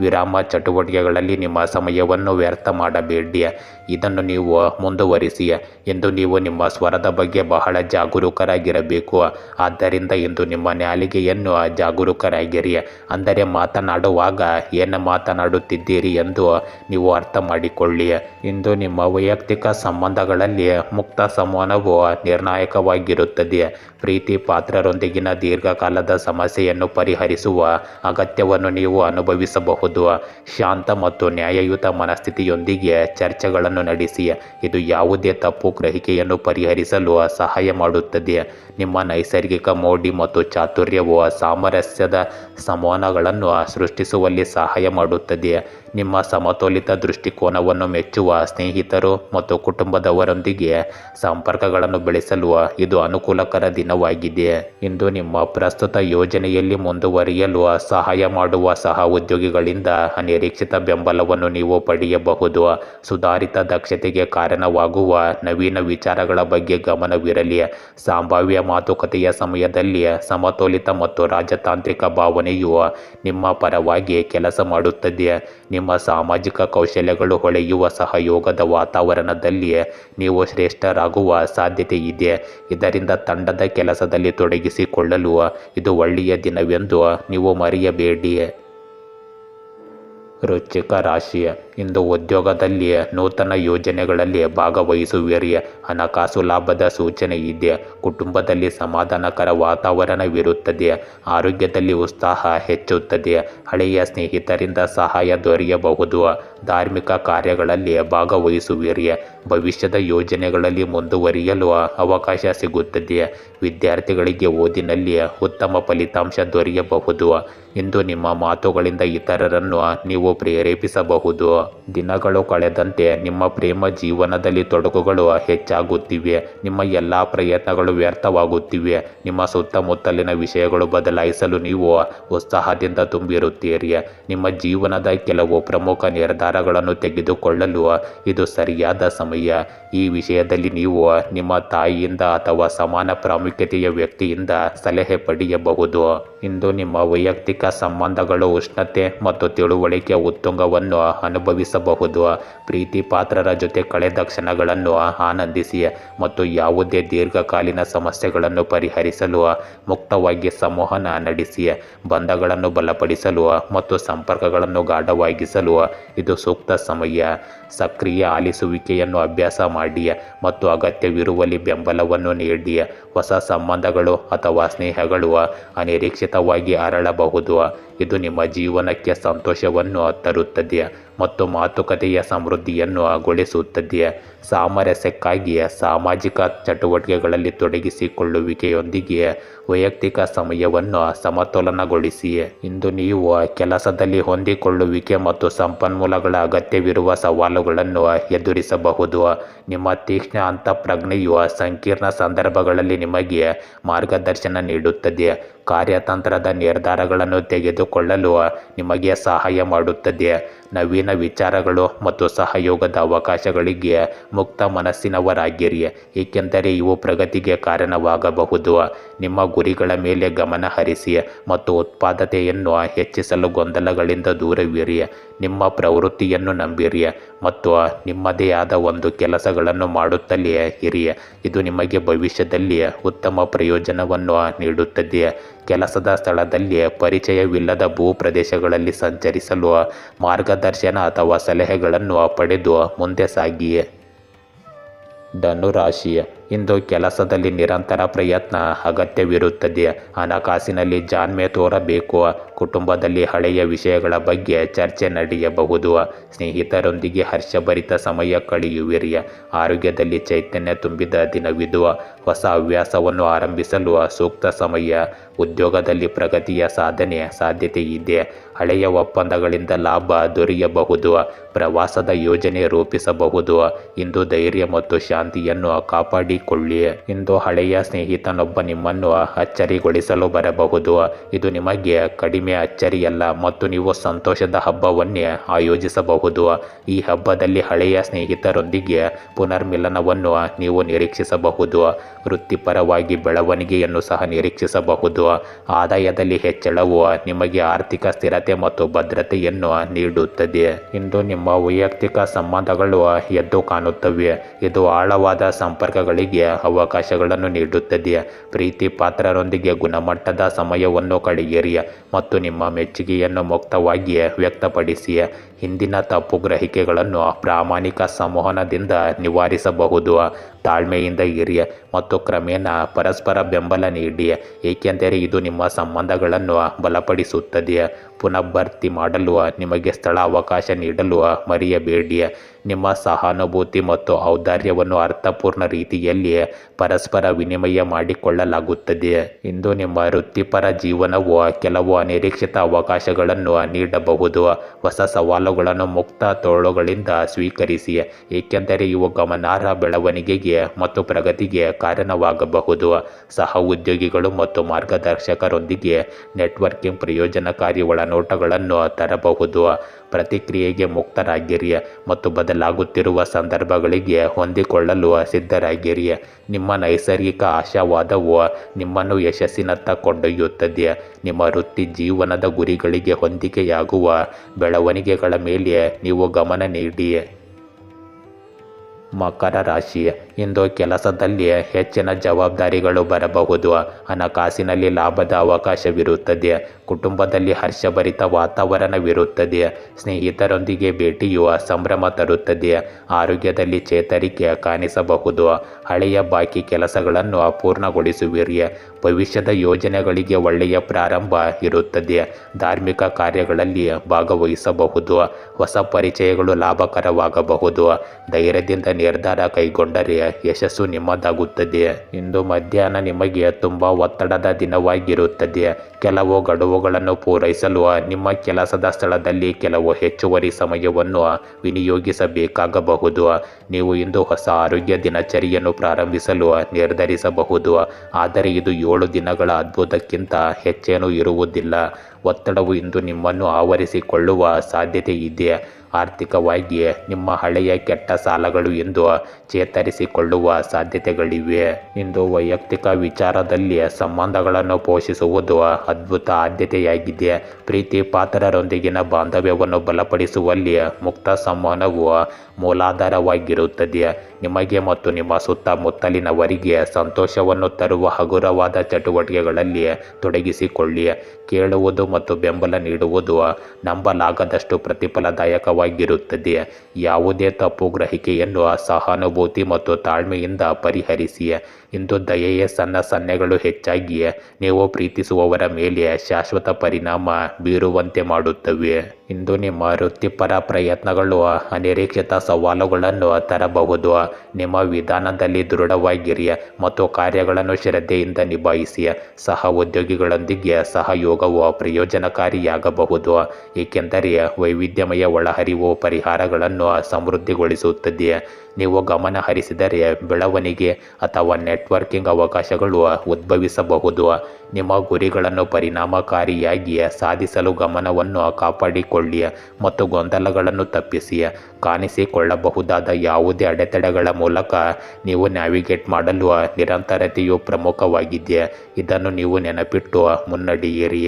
ವಿರಾಮ ಚಟುವಟಿಕೆಗಳಲ್ಲಿ ನಿಮ್ಮ ಸಮಯವನ್ನು ವ್ಯರ್ಥ ಮಾಡಬೇಡಿ. ಇದನ್ನು ನೀವು ಮುಂದುವರಿಸಿ ಎಂದು ನೀವು ನಿಮ್ಮ ಸ್ವರದ ಬಗ್ಗೆ ಬಹಳ ಜಾಗರೂಕರಾಗಿರಬೇಕು. ಆದ್ದರಿಂದ ಇಂದು ನಿಮ್ಮ ನಾಲಿಗೆಯನ್ನು ಜಾಗರೂಕರಾಗಿರಿ. ಅಂದರೆ ಮಾತನಾಡುವಾಗ ಏನು ಮಾತನಾಡುತ್ತಿದ್ದೀರಿ ಎಂದು ನೀವು ಅರ್ಥ ಮಾಡಿಕೊಳ್ಳಿ ಇಂದು ನಿಮ್ಮ ವೈಯಕ್ತಿಕ ಸಂಬಂಧಗಳಲ್ಲಿ ಮುಕ್ತ ಸಂವಹನವು ನಿರ್ಣಾಯಕವಾಗಿರುತ್ತದೆ. ಪ್ರೀತಿ ಪಾತ್ರರೊಂದಿಗಿನ ದೀರ್ಘಕಾಲದ ಸಮಸ್ಯೆಯನ್ನು ಪರಿಹರಿಸುವ ಅಗತ್ಯವನ್ನು ನೀವು ಅನುಭವಿಸಬಹುದು. ಶಾಂತ ಮತ್ತು ನ್ಯಾಯಯುತ ಮನಸ್ಥಿತಿಯೊಂದಿಗೆ ಚರ್ಚೆಗಳನ್ನು ನಡೆಸಿ ಇದು ಯಾವುದೇ ತಪ್ಪು ಗ್ರಹಿಕೆಯನ್ನು ಪರಿಹರಿಸಲು ಸಹಾಯ ಮಾಡುತ್ತದೆ. ನಿಮ್ಮ ನೈಸರ್ಗಿಕ ಮೋಡಿ ಮತ್ತು ಚಾತುರ್ಯವು ಸಾಮರಸ್ಯದ ಸಮಾನಗಳನ್ನು ಸೃಷ್ಟಿಸುವಲ್ಲಿ ಸಹಾಯ ಮಾಡುತ್ತದೆ. ನಿಮ್ಮ ಸಮತೋಲಿತ ದೃಷ್ಟಿಕೋನವನ್ನು ಮೆಚ್ಚುವ ಸ್ನೇಹಿತರು ಮತ್ತು ಕುಟುಂಬದವರೊಂದಿಗೆ ಸಂಪರ್ಕಗಳನ್ನು ಬೆಳೆಸಲು ಇದು ಅನುಕೂಲಕರ ದಿನವಾಗಿದೆ. ಇಂದು ನಿಮ್ಮ ಪ್ರಸ್ತುತ ಯೋಜನೆಯಲ್ಲಿ ಮುಂದುವರಿಯಲು ಸಹಾಯ ಮಾಡುವ ಸಹ ಉದ್ಯೋಗಿಗಳಿಂದ ಅನಿರೀಕ್ಷಿತ ಬೆಂಬಲವನ್ನು ನೀವು ಪಡೆಯಬಹುದು. ಸುಧಾರಿತ ದಕ್ಷತೆಗೆ ಕಾರಣವಾಗುವ ನವೀನ ವಿಚಾರಗಳ ಬಗ್ಗೆ ಗಮನವಿರಲಿ. ಸಂಭಾವ್ಯ ಮಾತುಕತೆಯ ಸಮಯದಲ್ಲಿ ಸಮತೋಲಿತ ಮತ್ತು ರಾಜತಾಂತ್ರಿಕ ಭಾವನೆಯು ನಿಮ್ಮ ಪರವಾಗಿ ಕೆಲಸ ಮಾಡುತ್ತದೆ ನಿಮ್ಮ ಸಾಮಾಜಿಕ ಕೌಶಲ್ಯಗಳು ಹೊಳೆಯುವ ಸಹಯೋಗದ ವಾತಾವರಣದಲ್ಲಿ ನೀವು ಶ್ರೇಷ್ಠರಾಗುವ ಸಾಧ್ಯತೆ ಇದೆ ಇದರಿಂದ ತಂಡದ ಕೆಲಸದಲ್ಲಿ ತೊಡಗಿಸಿಕೊಳ್ಳಲು ಇದು ಒಳ್ಳೆಯ ದಿನವೆಂದು ನೀವು ಮರೆಯಬೇಡಿ ರುಚಿಕ ರಾಶಿ ಇಂದು ಉದ್ಯೋಗದಲ್ಲಿ ನೂತನ ಯೋಜನೆಗಳಲ್ಲಿ ಭಾಗವಹಿಸುವಿರಿ ಹಣಕಾಸು ಲಾಭದ ಸೂಚನೆ ಇದೆ. ಕುಟುಂಬದಲ್ಲಿ ಸಮಾಧಾನಕರ ವಾತಾವರಣವಿರುತ್ತದೆ. ಆರೋಗ್ಯದಲ್ಲಿ ಉತ್ಸಾಹ ಹೆಚ್ಚುತ್ತದೆ. ಹಳೆಯ ಸ್ನೇಹಿತರಿಂದ ಸಹಾಯ ದೊರೆಯಬಹುದು. ಧಾರ್ಮಿಕ ಕಾರ್ಯಗಳಲ್ಲಿ ಭಾಗವಹಿಸುವಿರಿ ಭವಿಷ್ಯದ ಯೋಜನೆಗಳಲ್ಲಿ ಮುಂದುವರಿಯಲು ಅವಕಾಶ ಸಿಗುತ್ತದೆ. ವಿದ್ಯಾರ್ಥಿಗಳಿಗೆ ಓದಿನಲ್ಲಿ ಉತ್ತಮ ಫಲಿತಾಂಶ ದೊರೆಯಬಹುದು. ಇಂದು ನಿಮ್ಮ ಮಾತುಗಳಿಂದ ಇತರರನ್ನು ನೀವು ಪ್ರೇರೇಪಿಸಬಹುದು. ದಿನಗಳು ಕಳೆದಂತೆ ನಿಮ್ಮ ಪ್ರೇಮ ಜೀವನದಲ್ಲಿ ತೊಡಕುಗಳು ಹೆಚ್ಚಾಗುತ್ತಿವೆ. ನಿಮ್ಮ ಎಲ್ಲ ಪ್ರಯತ್ನಗಳು ವ್ಯರ್ಥವಾಗುತ್ತಿವೆ. ನಿಮ್ಮ ಸುತ್ತಮುತ್ತಲಿನ ವಿಷಯಗಳು ಬದಲಾಯಿಸಲು ನೀವು ಉತ್ಸಾಹದಿಂದ ತುಂಬಿರುತ್ತೀರಿ. ನಿಮ್ಮ ಜೀವನದ ಕೆಲವು ಪ್ರಮುಖ ನಿರ್ಧಾರಗಳನ್ನು ತೆಗೆದುಕೊಳ್ಳಲು ಇದು ಸರಿಯಾದ ಸಮಯ. ಈ ವಿಷಯದಲ್ಲಿ ನೀವು ನಿಮ್ಮ ತಾಯಿಯಿಂದ ಅಥವಾ ಸಮಾನ ಪ್ರಾಮುಖ್ಯತೆಯ ವ್ಯಕ್ತಿಯಿಂದ ಸಲಹೆ ಪಡೆಯಬಹುದು. ಇಂದು ನಿಮ್ಮ ವೈಯಕ್ತಿಕ ಸಂಬಂಧಗಳು, ಉಷ್ಣತೆ ಮತ್ತು ತಿಳುವಳಿಕೆ ಉತ್ತುಂಗವನ್ನು ಅನುಭವಿಸಬಹುದು. ಪ್ರೀತಿ ಪಾತ್ರರ ಜೊತೆ ಕಳೆದ ಕ್ಷಣಗಳನ್ನು ಆನಂದಿಸಿ ಮತ್ತು ಯಾವುದೇ ದೀರ್ಘಕಾಲೀನ ಸಮಸ್ಯೆಗಳನ್ನು ಪರಿಹರಿಸಲು ಮುಕ್ತವಾಗಿ ಸಂವಹನ ನಡೆಸಿ, ಬಂಧಗಳನ್ನು ಬಲಪಡಿಸಲು ಮತ್ತು ಸಂಪರ್ಕಗಳನ್ನು ಗಾಢವಾಗಿಸಲು ಇದು ಸೂಕ್ತ ಸಮಯ. ಸಕ್ರಿಯ ಆಲಿಸುವಿಕೆಯನ್ನು ಅಭ್ಯಾಸ ಮಾಡಿಯ ಮತ್ತು ಅಗತ್ಯವಿರುವಲ್ಲಿ ಬೆಂಬಲವನ್ನು ನೀಡಿಯ ಹೊಸ ಸಂಬಂಧಗಳು ಅಥವಾ ಸ್ನೇಹಗಳು ಅನಿರೀಕ್ಷಿತವಾಗಿ ಅರಳಬಹುದು. ಇದು ನಿಮ್ಮ ಜೀವನಕ್ಕೆ ಸಂತೋಷವನ್ನು ತರುತ್ತದೆ ಮತ್ತು ಮಾತುಕತೆಯ ಸಮೃದ್ಧಿಯನ್ನು ಗೊಳಿಸುತ್ತದೆ ಸಾಮರಸ್ಯಕ್ಕಾಗಿ ಸಾಮಾಜಿಕ ಚಟುವಟಿಕೆಗಳಲ್ಲಿ ತೊಡಗಿಸಿಕೊಳ್ಳುವಿಕೆಯೊಂದಿಗೆ ವೈಯಕ್ತಿಕ ಸಮಯವನ್ನು ಸಮತೋಲನಗೊಳಿಸಿ ಇಂದು ನೀವು ಕೆಲಸದಲ್ಲಿ ಹೊಂದಿಕೊಳ್ಳುವಿಕೆ ಮತ್ತು ಸಂಪನ್ಮೂಲಗಳ ಅಗತ್ಯವಿರುವ ಸವಾಲುಗಳನ್ನು ಎದುರಿಸಬಹುದು. ನಿಮ್ಮ ತೀಕ್ಷ್ಣ ಅಂತಃಪ್ರಜ್ಞೆಯು ಸಂಕೀರ್ಣ ಸಂದರ್ಭಗಳಲ್ಲಿ ನಿಮಗೆ ಮಾರ್ಗದರ್ಶನ ನೀಡುತ್ತದೆ ಕಾರ್ಯತಂತ್ರದ ನಿರ್ಧಾರಗಳನ್ನು ತೆಗೆದುಕೊಳ್ಳಲು ನಿಮಗೆ ಸಹಾಯ ಮಾಡುತ್ತದೆ. ನವೀನ ವಿಚಾರಗಳು ಮತ್ತು ಸಹಯೋಗದ ಅವಕಾಶಗಳಿಗೆ ಮುಕ್ತ ಮನಸ್ಸಿನವರಾಗಿರಿ, ಏಕೆಂದರೆ ಇವು ಪ್ರಗತಿಗೆ ಕಾರಣವಾಗಬಹುದು. ನಿಮ್ಮ ಗುರಿಗಳ ಮೇಲೆ ಗಮನ ಹರಿಸಿ ಮತ್ತು ಉತ್ಪಾದತೆಯನ್ನು ಹೆಚ್ಚಿಸಲು ಗೊಂದಲಗಳಿಂದ ದೂರವಿರಿ. ನಿಮ್ಮ ಪ್ರವೃತ್ತಿಯನ್ನು ನಂಬಿರಿ. ಮತ್ತು ನಿಮ್ಮದೇ ಆದ ಒಂದು ಕೆಲಸಗಳನ್ನು ಮಾಡುತ್ತಲೇ ಇರಿ ಇದು ನಿಮಗೆ ಭವಿಷ್ಯದಲ್ಲಿ ಉತ್ತಮ ಪ್ರಯೋಜನವನ್ನು ನೀಡುತ್ತದೆ ಕೆಲಸದ ಸ್ಥಳದಲ್ಲಿ ಪರಿಚಯವಿಲ್ಲದ ಭೂ ಪ್ರದೇಶಗಳಲ್ಲಿ ಸಂಚರಿಸಲು ಮಾರ್ಗದರ್ಶನ ಅಥವಾ ಸಲಹೆಗಳನ್ನು ಪಡೆದು ಮುಂದೆ ಸಾಗಿಯೇ. ಧನುರಾಶಿ ಇಂದು ಕೆಲಸದಲ್ಲಿ ನಿರಂತರ ಪ್ರಯತ್ನ ಅಗತ್ಯವಿರುತ್ತದೆ. ಹಣಕಾಸಿನಲ್ಲಿ ಜಾಣ್ಮೆ ತೋರಬೇಕು. ಕುಟುಂಬದಲ್ಲಿ ಹಳೆಯ ವಿಷಯಗಳ ಬಗ್ಗೆ ಚರ್ಚೆ ನಡೆಯಬಹುದು. ಸ್ನೇಹಿತರೊಂದಿಗೆ ಹರ್ಷಭರಿತ ಸಮಯ ಕಳೆಯುವಿರಿ. ಆರೋಗ್ಯದಲ್ಲಿ ಚೈತನ್ಯ ತುಂಬಿದ ದಿನವಿದು. ಹೊಸ ಹವ್ಯಾಸವನ್ನು ಆರಂಭಿಸಲು ಸೂಕ್ತ ಸಮಯ. ಉದ್ಯೋಗದಲ್ಲಿ ಪ್ರಗತಿಯ ಸಾಧನೆ ಸಾಧ್ಯತೆ ಇದೆ ಹಳೆಯ ಒಪ್ಪಂದಗಳಿಂದ ಲಾಭ ದೊರೆಯಬಹುದು. ಪ್ರವಾಸದ ಯೋಜನೆ ರೂಪಿಸಬಹುದು. ಇಂದು ಧೈರ್ಯ ಮತ್ತು ಶಾಂತಿಯನ್ನು ಕಾಪಾಡಿಕೊಳ್ಳಿ ಇಂದು ಹಳೆಯ ಸ್ನೇಹಿತನೊಬ್ಬ ನಿಮ್ಮನ್ನು ಅಚ್ಚರಿಗೊಳಿಸಲು ಬರಬಹುದು. ಇದು ನಿಮಗೆ ಕಡಿಮೆ ಅಚ್ಚರಿಯಲ್ಲ ಮತ್ತು ನೀವು ಸಂತೋಷದ ಹಬ್ಬವನ್ನೇ ಆಯೋಜಿಸಬಹುದು. ಈ ಹಬ್ಬದಲ್ಲಿ ಹಳೆಯ ಸ್ನೇಹಿತರೊಂದಿಗೆ ಪುನರ್ಮಿಲನವನ್ನು ನೀವು ನಿರೀಕ್ಷಿಸಬಹುದು. ವೃತ್ತಿಪರವಾಗಿ ಬೆಳವಣಿಗೆಯನ್ನು ಸಹ ನಿರೀಕ್ಷಿಸಬಹುದು. ಆದಾಯದಲ್ಲಿ ಹೆಚ್ಚಳವು ನಿಮಗೆ ಆರ್ಥಿಕ ಸ್ಥಿರತೆ ಮತ್ತು ಭದ್ರತೆಯನ್ನು ನೀಡುತ್ತದೆ ಇಂದು ನಿಮ್ಮ ವೈಯಕ್ತಿಕ ಸಂಬಂಧಗಳು ಎದ್ದು ಕಾಣುತ್ತವೆ. ಇದು ಆಳವಾದ ಸಂಪರ್ಕಗಳಿಗೆ ಅವಕಾಶಗಳನ್ನು ನೀಡುತ್ತದೆ ಪ್ರೀತಿ ಪಾತ್ರರೊಂದಿಗೆ ಗುಣಮಟ್ಟದ ಸಮಯವನ್ನು ಕಳೆಯಿರಿ ಮತ್ತು ನಿಮ್ಮ ಮೆಚ್ಚುಗೆಯನ್ನು ಮುಕ್ತವಾಗಿ ವ್ಯಕ್ತಪಡಿಸಿ ಹಿಂದಿನ ತಪ್ಪು ಗ್ರಹಿಕೆಗಳನ್ನು ಪ್ರಾಮಾಣಿಕ ಸಂವಹನದಿಂದ ನಿವಾರಿಸಬಹುದು. ತಾಳ್ಮೆಯಿಂದ ಇರಿ ಮತ್ತು ಕ್ರಮೇಣ ಪರಸ್ಪರ ಬೆಂಬಲ ನೀಡಿ, ಏಕೆಂದರೆ ಇದು ನಿಮ್ಮ ಸಂಬಂಧಗಳನ್ನು ಬಲಪಡಿಸುತ್ತದೆ ಪುನಃಭರ್ತಿ ಮಾಡಲು ನಿಮಗೆ ಸ್ಥಳ ಅವಕಾಶ ನೀಡಲು ಮರೆಯಬೇಡಿ. ನಿಮ್ಮ ಸಹಾನುಭೂತಿ ಮತ್ತು ಔದಾರ್ಯವನ್ನು ಅರ್ಥಪೂರ್ಣ ರೀತಿಯಲ್ಲಿ ಪರಸ್ಪರ ವಿನಿಮಯ ಮಾಡಿಕೊಳ್ಳಲಾಗುತ್ತದೆ. ಇಂದು ನಿಮ್ಮ ವೃತ್ತಿಪರ ಜೀವನವು ಕೆಲವು ಅನಿರೀಕ್ಷಿತ ಅವಕಾಶಗಳನ್ನು ನೀಡಬಹುದು. ಹೊಸ ಸವಾಲುಗಳನ್ನು ಮುಕ್ತ ತೋಳುಗಳಿಂದ ಸ್ವೀಕರಿಸಿ, ಏಕೆಂದರೆ ಇವು ಗಮನಾರ್ಹ ಬೆಳವಣಿಗೆಗೆ ಮತ್ತು ಪ್ರಗತಿಗೆ ಕಾರಣವಾಗಬಹುದು. ಸಹ ಉದ್ಯೋಗಿಗಳು ಮತ್ತು ಮಾರ್ಗದರ್ಶಕರೊಂದಿಗೆ ನೆಟ್ವರ್ಕಿಂಗ್ ಪ್ರಯೋಜನಕಾರಿ ಒಳನೋಟಗಳನ್ನು ತರಬಹುದು. ಪ್ರತಿಕ್ರಿಯೆಗೆ ಮುಕ್ತರಾಗಿರಿ ಮತ್ತು ಬದಲಾಗುತ್ತಿರುವ ಸಂದರ್ಭಗಳಿಗೆ ಹೊಂದಿಕೊಳ್ಳಲು ಸಿದ್ಧರಾಗಿರಿ. ನಿಮ್ಮ ನೈಸರ್ಗಿಕ ಆಶಾವಾದವು ನಿಮ್ಮನ್ನು ಯಶಸ್ಸಿನತ್ತ ಕೊಂಡೊಯ್ಯುತ್ತದೆ. ನಿಮ್ಮ ವೃತ್ತಿ ಜೀವನದ ಗುರಿಗಳಿಗೆ ಹೊಂದಿಕೆಯಾಗುವ ಬೆಳವಣಿಗೆಗಳ ಮೇಲೆ ನೀವು ಗಮನ ನೀಡಿ. ಮಕರ ರಾಶಿ ಇಂದು ಕೆಲಸದಲ್ಲಿ ಹೆಚ್ಚಿನ ಜವಾಬ್ದಾರಿಗಳು ಬರಬಹುದು. ಹಣಕಾಸಿನಲ್ಲಿ ಲಾಭದ ಅವಕಾಶವಿರುತ್ತದೆ. ಕುಟುಂಬದಲ್ಲಿ ಹರ್ಷಭರಿತ ವಾತಾವರಣವಿರುತ್ತದೆ. ಸ್ನೇಹಿತರೊಂದಿಗೆ ಭೇಟಿಯು ಸಂಭ್ರಮ ತರುತ್ತದೆ. ಆರೋಗ್ಯದಲ್ಲಿ ಚೇತರಿಕೆ ಕಾಣಿಸಬಹುದು. ಹಳೆಯ ಬಾಕಿ ಕೆಲಸಗಳನ್ನು ಪೂರ್ಣಗೊಳಿಸುವಿರಿ. ಭವಿಷ್ಯದ ಯೋಜನೆಗಳಿಗೆ ಒಳ್ಳೆಯ ಪ್ರಾರಂಭ ಇರುತ್ತದೆ. ಧಾರ್ಮಿಕ ಕಾರ್ಯಗಳಲ್ಲಿ ಭಾಗವಹಿಸಬಹುದು. ಹೊಸ ಪರಿಚಯಗಳು ಲಾಭಕರವಾಗಬಹುದು. ಧೈರ್ಯದಿಂದ ನಿರ್ಧಾರ ಕೈಗೊಂಡರೆ ಯಶಸ್ಸು ನಿಮ್ಮದಾಗುತ್ತದೆ. ಇಂದು ಮಧ್ಯಾಹ್ನ ನಿಮಗೆ ತುಂಬ ಒತ್ತಡದ ದಿನವಾಗಿರುತ್ತದೆ. ಕೆಲವು ಗಡುವುಗಳನ್ನು ಪೂರೈಸಲು, ನಿಮ್ಮ ಕೆಲಸದ ಸ್ಥಳದಲ್ಲಿ ಕೆಲವು ಹೆಚ್ಚುವರಿ ಸಮಯವನ್ನು ವಿನಿಯೋಗಿಸಬೇಕಾಗಬಹುದು. ನೀವು ಇಂದು ಹೊಸ ಆರೋಗ್ಯ ದಿನಚರಿಯನ್ನು ಪ್ರಾರಂಭಿಸಲು ನಿರ್ಧರಿಸಬಹುದು. ಆದರೆ ಇದು ಏಳು ದಿನಗಳ ಅದ್ಭುತಕ್ಕಿಂತ ಹೆಚ್ಚೇನೂ ಇರುವುದಿಲ್ಲ. ಒತ್ತಡವು ಇಂದು ನಿಮ್ಮನ್ನು ಆವರಿಸಿಕೊಳ್ಳುವ ಸಾಧ್ಯತೆ ಇದೆ ಆರ್ಥಿಕವಾಗಿ ನಿಮ್ಮ ಹಳೆಯ ಕೆಟ್ಟ ಸಾಲಗಳು ಎಂದು ಚೇತರಿಸಿಕೊಳ್ಳುವ ಸಾಧ್ಯತೆಗಳಿವೆ. ಇಂದು ವೈಯಕ್ತಿಕ ವಿಚಾರದಲ್ಲಿ ಸಂಬಂಧಗಳನ್ನು ಪೋಷಿಸುವುದು ಅದ್ಭುತ ಆದ್ಯತೆಯಾಗಿದೆ. ಪ್ರೀತಿ ಪಾತ್ರರೊಂದಿಗಿನ ಬಾಂಧವ್ಯವನ್ನು ಬಲಪಡಿಸುವಲ್ಲಿ ಮುಕ್ತ ಸಂವಹನವು ಮೂಲಾಧಾರವಾಗಿರುತ್ತದೆ. ನಿಮಗೆ ಮತ್ತು ನಿಮ್ಮ ಸುತ್ತಮುತ್ತಲಿನವರಿಗೆ ಸಂತೋಷವನ್ನು ತರುವ ಹಗುರವಾದ ಚಟುವಟಿಕೆಗಳಲ್ಲಿ ತೊಡಗಿಸಿಕೊಳ್ಳಿ. ಕೇಳುವುದು ಮತ್ತು ಬೆಂಬಲ ನೀಡುವುದು ನಂಬಲಾಗದಷ್ಟು ಪ್ರತಿಫಲದಾಯಕವಾಗಿರುತ್ತದೆ. ಯಾವುದೇ ತಪ್ಪು ಗ್ರಹಿಕೆಯನ್ನು ಸಹಾನುಭೂತಿ ಮತ್ತು ತಾಳ್ಮೆಯಿಂದ ಪರಿಹರಿಸಿ. ಇಂದು ದಯೆಯ ಸಣ್ಣ ಸನ್ನೆಗಳು ಹೆಚ್ಚಾಗಿ ನೀವು ಪ್ರೀತಿಸುವವರ ಮೇಲೆ ಶಾಶ್ವತ ಪರಿಣಾಮ ಬೀರುವಂತೆ ಮಾಡುತ್ತವೆ. ಇಂದು ನಿಮ್ಮ ವೃತ್ತಿಪರ ಪ್ರಯತ್ನಗಳು, ಅನಿರೀಕ್ಷಿತ ಸವಾಲುಗಳನ್ನು ತರಬಹುದು. ನಿಮ್ಮ ವಿಧಾನದಲ್ಲಿ ದೃಢವಾಗಿರಿ ಮತ್ತು ಕಾರ್ಯಗಳನ್ನು ಶ್ರದ್ಧೆಯಿಂದ ನಿಭಾಯಿಸಿ. ಸಹ ಉದ್ಯೋಗಿಗಳೊಂದಿಗೆ ಸಹಯೋಗವು ಪ್ರಯೋಜನಕಾರಿಯಾಗಬಹುದು. ಏಕೆಂದರೆ ವೈವಿಧ್ಯಮಯ ಒಳಹರಿವು ಪರಿಹಾರಗಳನ್ನು ಸಮೃದ್ಧಿಗೊಳಿಸುತ್ತದೆ. ನೀವು ಗಮನ ಹರಿಸಿದರೆ ಬೆಳವಣಿಗೆ ಅಥವಾ ನೆಟ್ವರ್ಕಿಂಗ್ ಅವಕಾಶಗಳು ಉದ್ಭವಿಸಬಹುದು. ನಿಮ್ಮ ಗುರಿಗಳನ್ನು ಪರಿಣಾಮಕಾರಿಯಾಗಿ ಸಾಧಿಸಲು ಗಮನವನ್ನು ಕಾಪಾಡಿಕೊಳ್ಳಿ ಮತ್ತು ಗೊಂದಲಗಳನ್ನು ತಪ್ಪಿಸಿ ಕಾಣಿಸಿಕೊಳ್ಳಬಹುದಾದ ಯಾವುದೇ ಅಡೆತಡೆಗಳ ಮೂಲಕ ನೀವು ನ್ಯಾವಿಗೇಟ್ ಮಾಡಲು ನಿರಂತರತೆಯು ಪ್ರಮುಖವಾಗಿದೆ ಇದನ್ನು ನೀವು ನೆನಪಿಟ್ಟು ಮುನ್ನಡೆಯಿರಿ.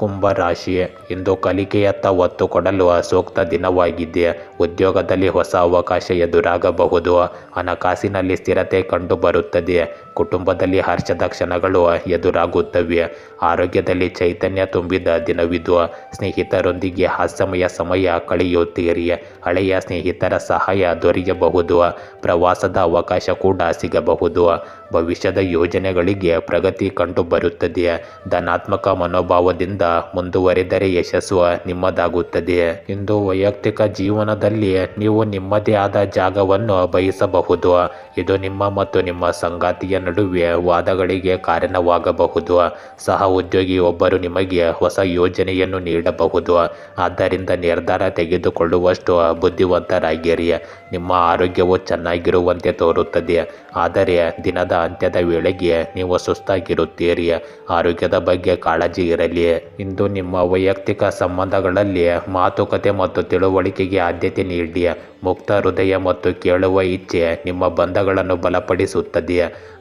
ಕುಂಭರಾಶಿ ಇಂದು ಕಲಿಕೆಯತ್ತ ಒತ್ತು ಕೊಡಲು ಸೂಕ್ತ ದಿನವಾಗಿದೆ ಉದ್ಯೋಗದಲ್ಲಿ ಹೊಸ ಅವಕಾಶ ಎದುರಾಗಬಹುದು. ಹಣಕಾಸಿನಲ್ಲಿ ಸ್ಥಿರತೆ ಕಂಡುಬರುತ್ತದೆ. ಕುಟುಂಬದಲ್ಲಿ ಹರ್ಷದ ಕ್ಷಣಗಳು ಎದುರಾಗುತ್ತವೆ. ಆರೋಗ್ಯದಲ್ಲಿ ಚೈತನ್ಯ ತುಂಬಿದ ದಿನವಿದು. ಸ್ನೇಹಿತರೊಂದಿಗೆ ಹಾಸ್ಯಮಯ ಸಮಯ ಕಳೆಯುತ್ತೀರಿ. ಹಳೆಯ ಸ್ನೇಹಿತರ ಸಹಾಯ ದೊರೆಯಬಹುದು. ಪ್ರವಾಸದ ಅವಕಾಶ ಕೂಡ ಸಿಗಬಹುದು. ಭವಿಷ್ಯದ ಯೋಜನೆಗಳಿಗೆ ಪ್ರಗತಿ ಕಂಡುಬರುತ್ತದೆ ಧನಾತ್ಮಕ ಮನೋಭಾವದಿಂದ ಮುಂದುವರೆದರೆ ಯಶಸ್ಸು ನಿಮ್ಮದಾಗುತ್ತದೆ. ಇಂದು ವೈಯಕ್ತಿಕ ಜೀವನದಲ್ಲಿ ನೀವು ನಿಮ್ಮದೇ ಆದ ಜಾಗವನ್ನು ಬಯಸಬಹುದು. ಇದು ನಿಮ್ಮ ಮತ್ತು ನಿಮ್ಮ ಸಂಗಾತಿಯ ನಡುವೆ ವಾದಗಳಿಗೆ ಕಾರಣವಾಗಬಹುದು. ಸಹ ಉದ್ಯೋಗಿಯೊಬ್ಬರು ನಿಮಗೆ ಹೊಸ ಯೋಜನೆಯನ್ನು ನೀಡಬಹುದು. ಆದ್ದರಿಂದ ನಿರ್ಧಾರ ತೆಗೆದುಕೊಳ್ಳುವಷ್ಟು ಬುದ್ಧಿವಂತರಾಗಿರಿ. ನಿಮ್ಮ ಆರೋಗ್ಯವು ಚೆನ್ನಾಗಿರುವಂತೆ ತೋರುತ್ತದೆ. ಆದರೆ ದಿನದ ಅಂತ್ಯದ ವೇಳೆಗೆ ನೀವು ಸುಸ್ತಾಗಿರುತ್ತೀರಿ. ಆರೋಗ್ಯದ ಬಗ್ಗೆ ಕಾಳಜಿ ಇರಲಿ. ಇಂದು ನಿಮ್ಮ ವೈಯಕ್ತಿಕ ಸಂಬಂಧಗಳಲ್ಲಿ ಮಾತುಕತೆ ಮತ್ತು ತಿಳುವಳಿಕೆಗೆ ಆದ್ಯತೆ ನೀಡಿ. ಮುಕ್ತ ಹೃದಯ ಮತ್ತು ಕೇಳುವ ಇಚ್ಛೆ ನಿಮ್ಮ ಬಂಧಗಳನ್ನು ಬಲಪಡಿಸುತ್ತದೆ.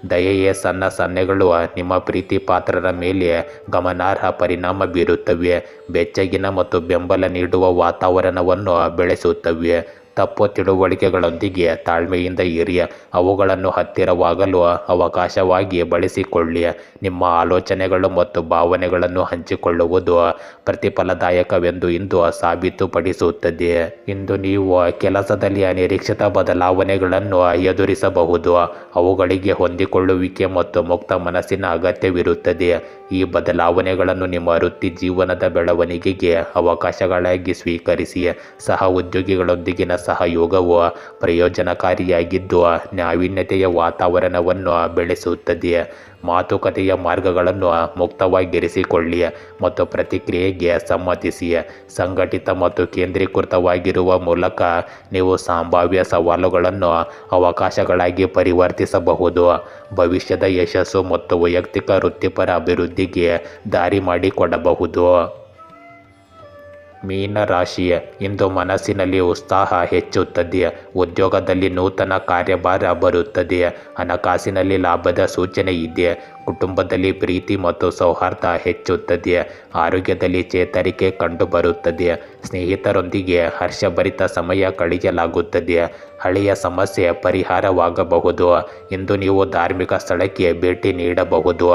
ದಯೆಯೇ ಸಣ್ಣ ಸನ್ನೆಗಳು ನಿಮ್ಮ ಪ್ರೀತಿ ಪಾತ್ರರ ಮೇಲೆ ಗಮನಾರ್ಹ ಪರಿಣಾಮ ಬೀರುತ್ತವೆ. ಬೆಚ್ಚಗಿನ ಮತ್ತು ಬೆಂಬಲ ನೀಡುವ ವಾತಾವರಣವನ್ನು ಬೆಳೆಸುತ್ತವೆ. ತಪ್ಪು ತಿಳುವಳಿಕೆಗಳೊಂದಿಗೆ ತಾಳ್ಮೆಯಿಂದ ಇರಿ ಅವುಗಳನ್ನು ಹತ್ತಿರವಾಗಲು ಅವಕಾಶವಾಗಿ ಬಳಸಿಕೊಳ್ಳಿ ನಿಮ್ಮ ಆಲೋಚನೆಗಳು ಮತ್ತು ಭಾವನೆಗಳನ್ನು ಹಂಚಿಕೊಳ್ಳುವುದು ಪ್ರತಿಫಲದಾಯಕವೆಂದು ಇಂದು ಸಾಬೀತುಪಡಿಸುತ್ತದೆ. ಇಂದು ನೀವು ಕೆಲಸದಲ್ಲಿ ಅನಿರೀಕ್ಷಿತ ಬದಲಾವಣೆಗಳನ್ನು ಎದುರಿಸಬಹುದು. ಅವುಗಳಿಗೆ ಹೊಂದಿಕೊಳ್ಳುವಿಕೆ ಮತ್ತು ಮುಕ್ತ ಮನಸ್ಸಿನ ಅಗತ್ಯವಿರುತ್ತದೆ. ಈ ಬದಲಾವಣೆಗಳನ್ನು ನಿಮ್ಮ ವೃತ್ತಿ ಜೀವನದ ಬೆಳವಣಿಗೆಗೆ ಅವಕಾಶಗಳಾಗಿ ಸ್ವೀಕರಿಸಿ ಸಹ ಉದ್ಯೋಗಿಗಳೊಂದಿಗಿನ ಸಹಯೋಗವು ಪ್ರಯೋಜನಕಾರಿಯಾಗಿದ್ದು ನಾವೀನ್ಯತೆಯ ವಾತಾವರಣವನ್ನು ಬೆಳೆಸುತ್ತದೆ. ಮಾತುಕತೆಯ ಮಾರ್ಗಗಳನ್ನು ಮುಕ್ತವಾಗಿರಿಸಿಕೊಳ್ಳಿ ಮತ್ತು ಪ್ರತಿಕ್ರಿಯೆಗೆ ಸಮ್ಮತಿಸಿ. ಸಂಘಟಿತ ಮತ್ತು ಕೇಂದ್ರೀಕೃತವಾಗಿರುವ ಮೂಲಕ ನೀವು ಸಂಭಾವ್ಯ ಸವಾಲುಗಳನ್ನು ಅವಕಾಶಗಳಾಗಿ ಪರಿವರ್ತಿಸಬಹುದು. ಭವಿಷ್ಯದ ಯಶಸ್ಸು ಮತ್ತು ವೈಯಕ್ತಿಕ ವೃತ್ತಿಪರ ಅಭಿವೃದ್ಧಿಗೆ ದಾರಿ ಮಾಡಿಕೊಡಬಹುದು. ಮೀನರಾಶಿ ಇಂದು ಮನಸ್ಸಿನಲ್ಲಿ ಉತ್ಸಾಹ ಹೆಚ್ಚುತ್ತದೆ ಉದ್ಯೋಗದಲ್ಲಿ ನೂತನ ಕಾರ್ಯಭಾರ ಬರುತ್ತದೆ ಹಣಕಾಸಿನಲ್ಲಿ ಲಾಭದ ಸೂಚನೆ ಇದೆ ಕುಟುಂಬದಲ್ಲಿ ಪ್ರೀತಿ ಮತ್ತು ಸೌಹಾರ್ದ ಹೆಚ್ಚುತ್ತದೆ, ಆರೋಗ್ಯದಲ್ಲಿ ಚೇತರಿಕೆ ಕಂಡುಬರುತ್ತದೆ. ಸ್ನೇಹಿತರೊಂದಿಗೆ ಹರ್ಷಭರಿತ ಸಮಯ ಕಳೆಯಲಾಗುತ್ತದೆ. ಹಳೆಯ ಸಮಸ್ಯೆ ಪರಿಹಾರವಾಗಬಹುದು. ಇಂದು ನೀವು ಧಾರ್ಮಿಕ ಸ್ಥಳಕ್ಕೆ ಭೇಟಿ ನೀಡಬಹುದು.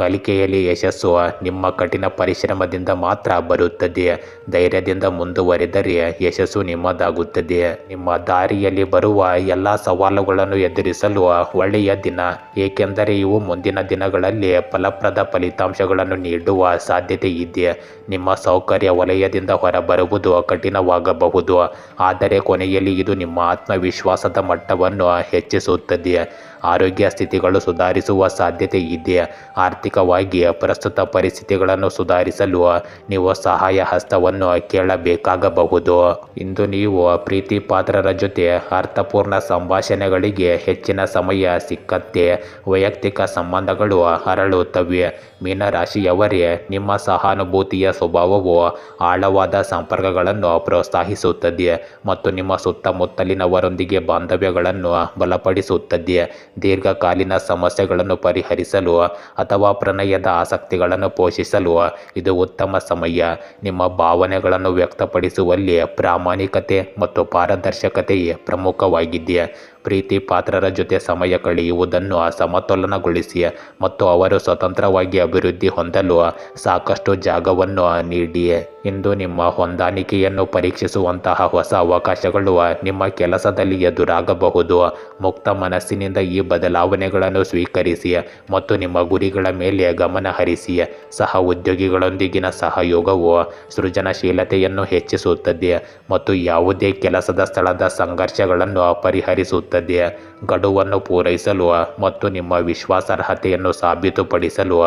ಕಲಿಕೆಯಲ್ಲಿ ಯಶಸ್ಸು ನಿಮ್ಮ ಕಠಿಣ ಪರಿಶ್ರಮದಿಂದ ಮಾತ್ರ ಬರುತ್ತದೆ. ಧೈರ್ಯದಿಂದ ಮುಂದುವರೆದರೆ ಯಶಸ್ಸು ನಿಮ್ಮದಾಗುತ್ತದೆ. ನಿಮ್ಮ ದಾರಿಯಲ್ಲಿ ಬರುವ ಎಲ್ಲ ಸವಾಲುಗಳನ್ನು ಎದುರಿಸಲು ಒಳ್ಳೆಯ ದಿನ, ಏಕೆಂದರೆ ಇವು ಮುಂದಿನ ದಿನಗಳಲ್ಲಿ ಫಲಪ್ರದ ಫಲಿತಾಂಶಗಳನ್ನು ನೀಡುವ ಸಾಧ್ಯತೆ ಇದೆ. ನಿಮ್ಮ ಸೌಕರ್ಯ ವಲಯದಿಂದ ಹೊರಬರುವುದು ಕಠಿಣವಾಗಬಹುದು. ಆದರೆ ಕೊನೆಯಲ್ಲಿ ಇದು ನಿಮ್ಮ ಆತ್ಮವಿಶ್ವಾಸದ ಮಟ್ಟವನ್ನು ಹೆಚ್ಚಿಸುತ್ತದೆ. ಆರೋಗ್ಯ ಸ್ಥಿತಿಗಳು ಸುಧಾರಿಸುವ ಸಾಧ್ಯತೆ ಇದೆ. ಆರ್ಥಿಕವಾಗಿ ಪ್ರಸ್ತುತ ಪರಿಸ್ಥಿತಿಗಳನ್ನು ಸುಧಾರಿಸಲು ನೀವು ಸಹಾಯ ಹಸ್ತವನ್ನು ಕೇಳಬೇಕಾಗಬಹುದು. ಇಂದು ನೀವು ಪ್ರೀತಿ ಪಾತ್ರರ ಜೊತೆ ಅರ್ಥಪೂರ್ಣ ಸಂಭಾಷಣೆಗಳಿಗೆ ಹೆಚ್ಚಿನ ಸಮಯ ಸಿಕ್ಕತ್ತೆ ವೈಯಕ್ತಿಕ ಸಂಬಂಧಗಳು ಹರಳುತ್ತವೆ ಮೀನರಾಶಿಯವರೇ, ನಿಮ್ಮ ಸಹಾನುಭೂತಿಯ ಸ್ವಭಾವವು ಆಳವಾದ ಸಂಪರ್ಕಗಳನ್ನು ಪ್ರೋತ್ಸಾಹಿಸುತ್ತದೆ ಮತ್ತು ನಿಮ್ಮ ಸುತ್ತಮುತ್ತಲಿನವರೊಂದಿಗೆ ಬಾಂಧವ್ಯಗಳನ್ನು ಬಲಪಡಿಸುತ್ತದೆ. ದೀರ್ಘಕಾಲೀನ ಸಮಸ್ಯೆಗಳನ್ನು ಪರಿಹರಿಸಲು ಅಥವಾ ಪ್ರಣಯದ ಆಸಕ್ತಿಗಳನ್ನು ಪೋಷಿಸಲು ಇದು ಉತ್ತಮ ಸಮಯ. ನಿಮ್ಮ ಭಾವನೆಗಳನ್ನು ವ್ಯಕ್ತಪಡಿಸುವಲ್ಲಿ ಪ್ರಾಮಾಣಿಕತೆ ಮತ್ತು ಪಾರದರ್ಶಕತೆಯೇ ಪ್ರಮುಖವಾಗಿದೆ ಪ್ರೀತಿ ಪಾತ್ರರ ಜೊತೆ ಸಮಯ ಕಳೆಯುವುದನ್ನು ಸಮತೋಲನಗೊಳಿಸಿ ಮತ್ತು ಅವರು ಸ್ವತಂತ್ರವಾಗಿ ಅಭಿವೃದ್ಧಿ ಹೊಂದಲು ಸಾಕಷ್ಟು ಜಾಗವನ್ನು ನೀಡಿ ಇಂದು ನಿಮ್ಮ ಹೊಂದಾಣಿಕೆಯನ್ನು ಪರೀಕ್ಷಿಸುವಂತಹ ಹೊಸ ಅವಕಾಶಗಳು ನಿಮ್ಮ ಕೆಲಸದಲ್ಲಿ ಎದುರಾಗಬಹುದು. ಮುಕ್ತ ಮನಸ್ಸಿನಿಂದ ಈ ಬದಲಾವಣೆಗಳನ್ನು ಸ್ವೀಕರಿಸಿ ಮತ್ತು ನಿಮ್ಮ ಗುರಿಗಳ ಮೇಲೆ ಗಮನ ಹರಿಸಿ ಸಹ ಉದ್ಯೋಗಿಗಳೊಂದಿಗಿನ ಸಹಯೋಗವು ಸೃಜನಶೀಲತೆಯನ್ನು ಹೆಚ್ಚಿಸುತ್ತದೆ ಮತ್ತು ಯಾವುದೇ ಕೆಲಸದ ಸ್ಥಳದ ಸಂಘರ್ಷಗಳನ್ನು ಪರಿಹರಿಸುತ್ತದೆ. ಗಡುವನ್ನು ಪೂರೈಸಲು ಮತ್ತು ನಿಮ್ಮ ವಿಶ್ವಾಸಾರ್ಹತೆಯನ್ನು ಸಾಬೀತುಪಡಿಸಲು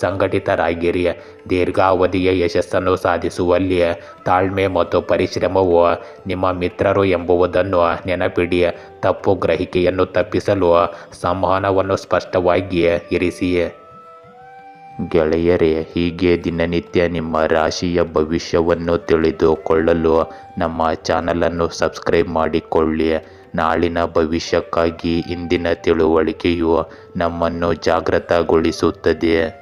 ಸಂಘಟಿತರಾಗಿರಿ. ದೀರ್ಘಾವಧಿಯ ಯಶಸ್ಸನ್ನು ಸಾಧಿಸುವಲ್ಲಿ ತಾಳ್ಮೆ ಮತ್ತು ಪರಿಶ್ರಮವು ನಿಮ್ಮ ಮಿತ್ರರು ಎಂಬುದನ್ನು ನೆನಪಿಡಿ. ತಪ್ಪು ಗ್ರಹಿಕೆಯನ್ನು ತಪ್ಪಿಸಲು ಸಂವಹನವನ್ನು ಸ್ಪಷ್ಟವಾಗಿ ಇರಿಸಿ. ಗೆಳೆಯರೇ, ಹೀಗೆ ದಿನನಿತ್ಯ ನಿಮ್ಮ ರಾಶಿಯ ಭವಿಷ್ಯವನ್ನು ತಿಳಿದುಕೊಳ್ಳಲು ನಮ್ಮ ಚಾನಲನ್ನು ಸಬ್ಸ್ಕ್ರೈಬ್ ಮಾಡಿಕೊಳ್ಳಿ. ನಾಳಿನ ಭವಿಷ್ಯಕ್ಕಾಗಿ ಇಂದಿನ ತಿಳುವಳಿಕೆಯು ನಮ್ಮನ್ನು ಜಾಗೃತಗೊಳಿಸುತ್ತದೆ.